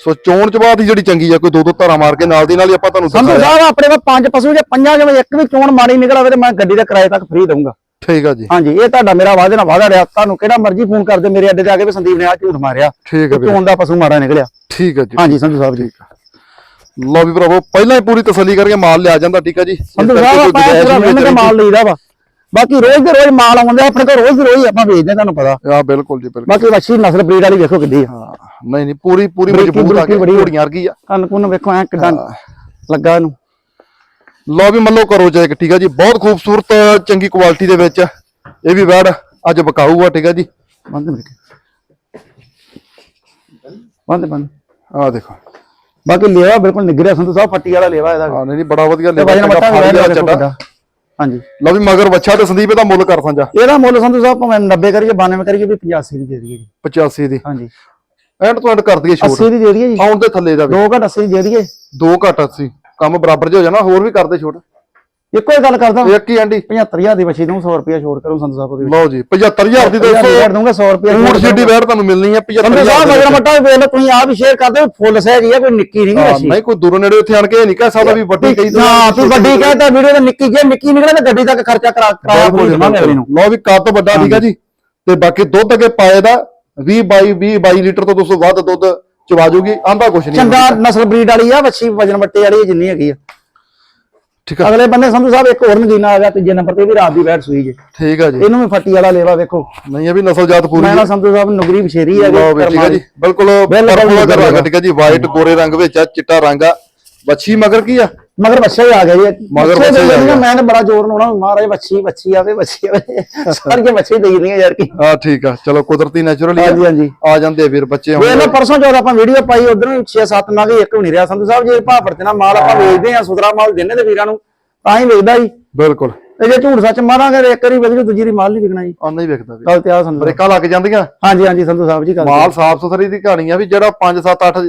ਸੋ ਚੋਣ ਚਬਾਤ ਹੀ ਜਿਹੜੀ ਚੰਗੀ ਆ ਕੋਈ ਦੋ ਦੋ ਧਾਰਾ ਮਾਰ ਕੇ ਨਾਲ ਦੀ ਨਾਲ ਹੀ ਆਪਾਂ ਤੁਹਾਨੂੰ ਸੰਧੂ ਸਾਹਿਬ ਆਪਣੇ ਕੋਲ ਪੰਜ ਪਸ਼ੂ ਜੇ ਪੰਜਾਂ ਜਿਵੇਂ ਇੱਕ ਵੀ ਚੋਣ ਮਾੜੀ ਨਿਕਲ ਆਵੇ ਤੇ ਮੈਂ ਗੱਡੀ ਦਾ ਕਿਰਾਏ ਤੱਕ ਫ੍ਰੀ ਦਊਂਗਾ। ਠੀਕ ਆ ਜੀ। ਹਾਂਜੀ ਇਹ ਤੁਹਾਡਾ ਮੇਰਾ ਵਾਅਦੇ ਨਾਲ ਵਾਅਦਾ ਰਿਹਾ। ਤੁਹਾਨੂੰ ਕਿਹੜਾ ਮਰਜ਼ੀ ਫੋਨ ਕਰਦੇ ਮੇਰੇ ਅੱਡੇ ਤੇ ਆ ਕੇ ਵੀ ਸੰਦੀਪ ਨੇ ਆ ਝੂਠ ਮਾਰਿਆ। ਠੀਕ ਆ ਚੋਣ ਦਾ ਪਸ਼ੂ ਮਾੜਾ ਨਿਕਲਿਆ। ਠੀਕ ਆ ਜੀ। ਹਾਂਜੀ ਸੰਧੂ ਸਾਹਿਬ ਜੀ। ਲਓ ਵੀ ਭਰਾਵੋ ਪਹਿਲਾਂ ਹੀ ਪੂਰੀ ਤਸੱਲੀ ਕਰਕੇ ਮਾਲ ਲਿਆ ਜਾਂਦਾ ਠੀਕ ਆ ਜੀ। ਸੰਧੂ ਸਾਹਿਬ ਆਪਾਂ ਦਾ। ਮਾਲ ਲਈਦਾ ਵਾ। ਬਾਕੀ ਰੋਜ਼ ਦੇ ਰੋਜ਼ ਮਾਲ ਆਉਂਦਾ ਆਪਣੇ ਕੋਲ ਰੋਜ਼ ਦੇ ਰੋਜ਼ ਆਪਾਂ ਵੇਚਦੇ ਤੁਹਾਨੂੰ ਪਤਾ। ਆ ਬਿਲਕੁਲ ਜੀ ਬਿਲਕੁਲ। ਬਾਕੀ ਵੱਛੀ ਨਸਲ ਬਰੀਡ ਵਾਲੀ ਵੇਖੋ ਕਿੱਡੀ ਹਾਂ। ਨਹੀਂ ਨਹੀਂ ਪੂਰੀ ਪੂਰੀ ਮਜ਼ਬੂਤ ਆ ਕੇ। ਘੋੜੀਆਂ ਵਰਗੀ ਆ। ਕੰਨ ਕੁੰਨ ਵੇਖੋ ਐ ਕਿਦਾਂ ਲੱਗਾ ਇਹਨੂੰ? ਲਓ ਵੀ ਮੱਲੋ ਕਰੋ ਚੈੱਕ ਠੀਕ ਆ ਜੀ? ਬਹੁਤ ਖੂਬਸੂਰਤ ਚੰਗੀ ਕੁਆਲਿਟੀ ਦੇ ਵਿੱਚ। ਇਹ ਵੀ ਵੈੜ ਅੱਜ ਬਕਾਊ ਆ ਠੀਕ ਆ ਜੀ? ਬੰਦ ਮੇਰੇ ਬੰਦ ਬੰਦ। ਆ ਦੇਖੋ। ਬਾਕੀ ਲੇਵਾ ਬਿਲਕੁਲ ਨਿਗਰਿਆ ਸੰਧੂ ਸਾਹਿਬ ਫੱਟੀ ਵਾਲਾ ਲੇਵਾ ਇਹਦਾ। ਹਾਂ ਨਹੀਂ ਬੜਾ ਵਧੀਆ ਕਿੱਡਾ। ਹਾਂਜੀ। ਲਓ ਵੀ ਮਗਰ ਬੱਚਾ ਤੇ ਸੰਦੀਪ ਇਹਦਾ ਮੁੱਲ ਕਰ ਸਾਂਜਾ ਇਹਦਾ ਮੁੱਲ ਸੰਧੂ ਸਾਹਿਬ ਭਾਵੇਂ 90 ਕਰੀਏ 92 ਕਰੀਏ ਵੀ 85 ਦੀ ਦੇ ਦਈਏ ਜੀ। 85 ਦੀ। ਹਾਂਜੀ। ਐਂਡ ਤੋਂ ਐਂਡ ਕਰ ਦਈਏ ਛੋਟ 80 ਦੀ ਦੇ ਦਈਏ ਜੀ। ਆਉਣ ਦੇ ਥੱਲੇ ਦਾ ਵੀ ਦੋ ਘੱਟ 80 ਦੀ ਦੇ ਦਈਏ। ਦੋ ਘੱਟ 80 ਕੰਮ ਬਰਾਬਰ ਜੇ ਹੋ ਜਾਣਾ ਹੋਰ ਵੀ ਕਰਦੇ ਛੋਟ ਇੱਕੋ ਹੀ ਗੱਲ ਕਰਦਾ। ਇੱਕ ਹੀ ਐਂਡੀ। 75000 ਦੀ ਬੱਚੀ ਦਊਂ 100 ਰੁਪਿਆ ਛੋੜ ਕਰੂੰ ਸੰਧੂ ਸਾਹਿਬ ਉਹਦੇ ਲਓ ਜੀ 75000 ਦੀ ਵਿੱਚ ਦੋਸਤੋ ਦਊਂਗਾ 100 ਰੁਪਿਆ ਊਂਟ ਜਿੱਡੀ ਵੈੜ ਤੁਹਾਨੂੰ ਮਿਲਣੀ ਹੈ ਸੰਧੂ 75000 ਸਾਹਿਬ ਦੀ ਮਗਰ ਮੱਟਾ ਵੀ ਵੇਖ ਲਓ ਤੁਸੀਂ ਆਪ ਹੀ ਸ਼ੇਅਰ ਕਰਦੇ ਹੋ ਫੁੱਲ ਸਹਿਜ ਹੀ ਕੋਈ ਨਿੱਕੀ ਨਹੀਂ ਹਾਂ, ਬੱਚੀ ਨਹੀਂ ਕੋਈ ਦੂਰੋਂ ਨੇੜੇ ਉੱਥੇ ਆਣ ਕੇ ਇਹ ਨਹੀਂ ਕਹਿ ਸਕਦਾ ਵੀ ਵੱਡੀ ਕਹੀ ਹਾਂ ਤੂੰ ਵੱਡੀ ਕਹਿੰਦਾ ਵੀਡੀਓ ਤੇ ਨਿੱਕੀ ਜੇ ਨਿੱਕੀ ਨਿਕਲੇ ਤਾਂ ਗੱਡੀ ਤੱਕ ਖਰਚਾ ਕਰਾ ਨੂੰ। ਲਓ ਵੀ ਕੱਦ ਵੱਡਾ ਠੀਕ ਆ ਜੀ। ਤੇ ਬਾਕੀ ਦੁੱਧ ਅਗੇ ਪਾਏ ਦਾ 20 22 20 22 ਲੀਟਰ ਤੋਂ 200 ਵੱਧ ਦੁੱਧ ਚਵਾ ਜੂਗੀ ਆਂਦਾ ਕੁਛ ਨਹੀਂ। ਚੰਗਾ ਨਸਲ ਬਰੀਡ ਵਾਲੀ ਆ ਵੱਛੀ ਵਜਨ ਵੱਟੇ ਵਾਲੀ ਜਿੰਨੀ ਹੈਗੀ ਆ। ਠੀਕ ਆ। ਅਗਲੇ ਬੰਨੇ ਸੰਧੂ ਸਾਹਿਬ ਇੱਕ ਹੋਰ ਨਗੀਨਾ ਆ ਗਿਆ ਤੀਜੇ ਨੰਬਰ ਤੇ ਵੀ ਰਾਤ ਦੀ ਬੈਠ ਸੂਈ ਜੇ। ਠੀਕ ਆ ਜੀ। ਇਹਨੂੰ ਵੀ ਫੱਟੀ ਵਾਲਾ ਲੇਵਾ ਵੇਖੋ। ਨਹੀਂ ਇਹ ਵੀ ਨਸਲਜਾਤ ਪੂਰੀ ਮੈਂ ਨਾ ਸੰਧੂ ਸਾਹਿਬ ਨੁਗਰੀ ਬਸ਼ੇਰੀ ਆ ਵੀ ਠੀਕ ਆ ਜੀ। ਬਿਲਕੁਲ ਪਰਪਲ ਨਿੱਘਰ ਰੰਗ ਠੀਕ ਆ ਜੀ। ਵਾਈਟ ਗੋਰੇ ਰੰਗ ਵਿੱਚ ਆ ਚਿੱਟਾ ਰੰਗ ਆ। ਵੱਛੀ ਮਗਰ ਕੀ ਆ? ਮਗਰ ਬੱਚਾ ਹੀ ਆ ਗਿਆ ਜੀ। ਮਗਰ ਬੱਚੇ ਹੀ ਆ ਗਿਆ। ਮੈਂ ਤਾਂ ਬੜਾ ਜ਼ੋਰ ਲਾਉਣਾ ਮਹਾਰਾਜ ਬੱਚੀ ਬੱਚੀ ਆਵੇ ਬੱਚੀ ਆਵੇ। ਸਾਰੀਆਂ ਬੱਚੇ ਦੇਈ ਦੀਆਂ ਯਾਰ ਕੀ। ਆ ਠੀਕ ਆ। ਚਲੋ ਕੁਦਰਤੀ ਨੈਚੁਰਲ ਹੀ ਹਾਂਜੀ ਹਾਂਜੀ। ਆ ਜਾਂਦੇ ਆ ਵੀਰ ਬੱਚੇ ਹੁਣ। ਨਾ ਪਰਸੋਂ ਜਦੋਂ ਆਪਾਂ ਵੀਡੀਓ ਪਾਈ ਉਧਰੋਂ 6-7 ਨਾ ਗਈ ਇੱਕ ਵੀ ਨਹੀਂ ਰਿਹਾ। ਸੰਧੂ ਸਾਹਿਬ ਜੇ ਭਾਪਰ ਤੇ ਨਾ ਮਾਲ ਆਪਾਂ ਵੇਚਦੇ ਆ ਸੁਧਰਾ ਮਾਲ ਦਿੰਨੇ ਤੇ ਵੀਰਾਂ ਨੂੰ ਤਾਂ ਹੀ ਵੇਚਦਾ ਜੀ। ਬਿਲਕੁਲ। ਤੇ ਜੇ ਝੂਠ ਸੱਚ ਮਾਰਾਂਗੇ ਇੱਕ ਵਾਰੀ ਜੂ ਦੂਜੀ ਦੀ ਮਾਲ ਨਹੀਂ ਵਿਕਣਾ ਜੀ। ਆ ਨਹੀਂ ਵੇਖਦਾ ਵੀ ਗੱਲ ਤੇ ਆ ਸੰਧੂ। ਬ੍ਰੇਕਾਂ ਲੱਗ ਜਾਂਦੀਆਂ। ਹਾਂਜੀ ਹਾਂਜੀ ਸੰਧੂ ਸਾਹਿਬ ਜੀ ਗੱਲ ਮਾਲ ਸਾਫ਼ ਸੁਥਰੀ ਦੀ ਕਹਾਣੀ ਆ ਵੀ ਜਿਹੜਾ 5 7 8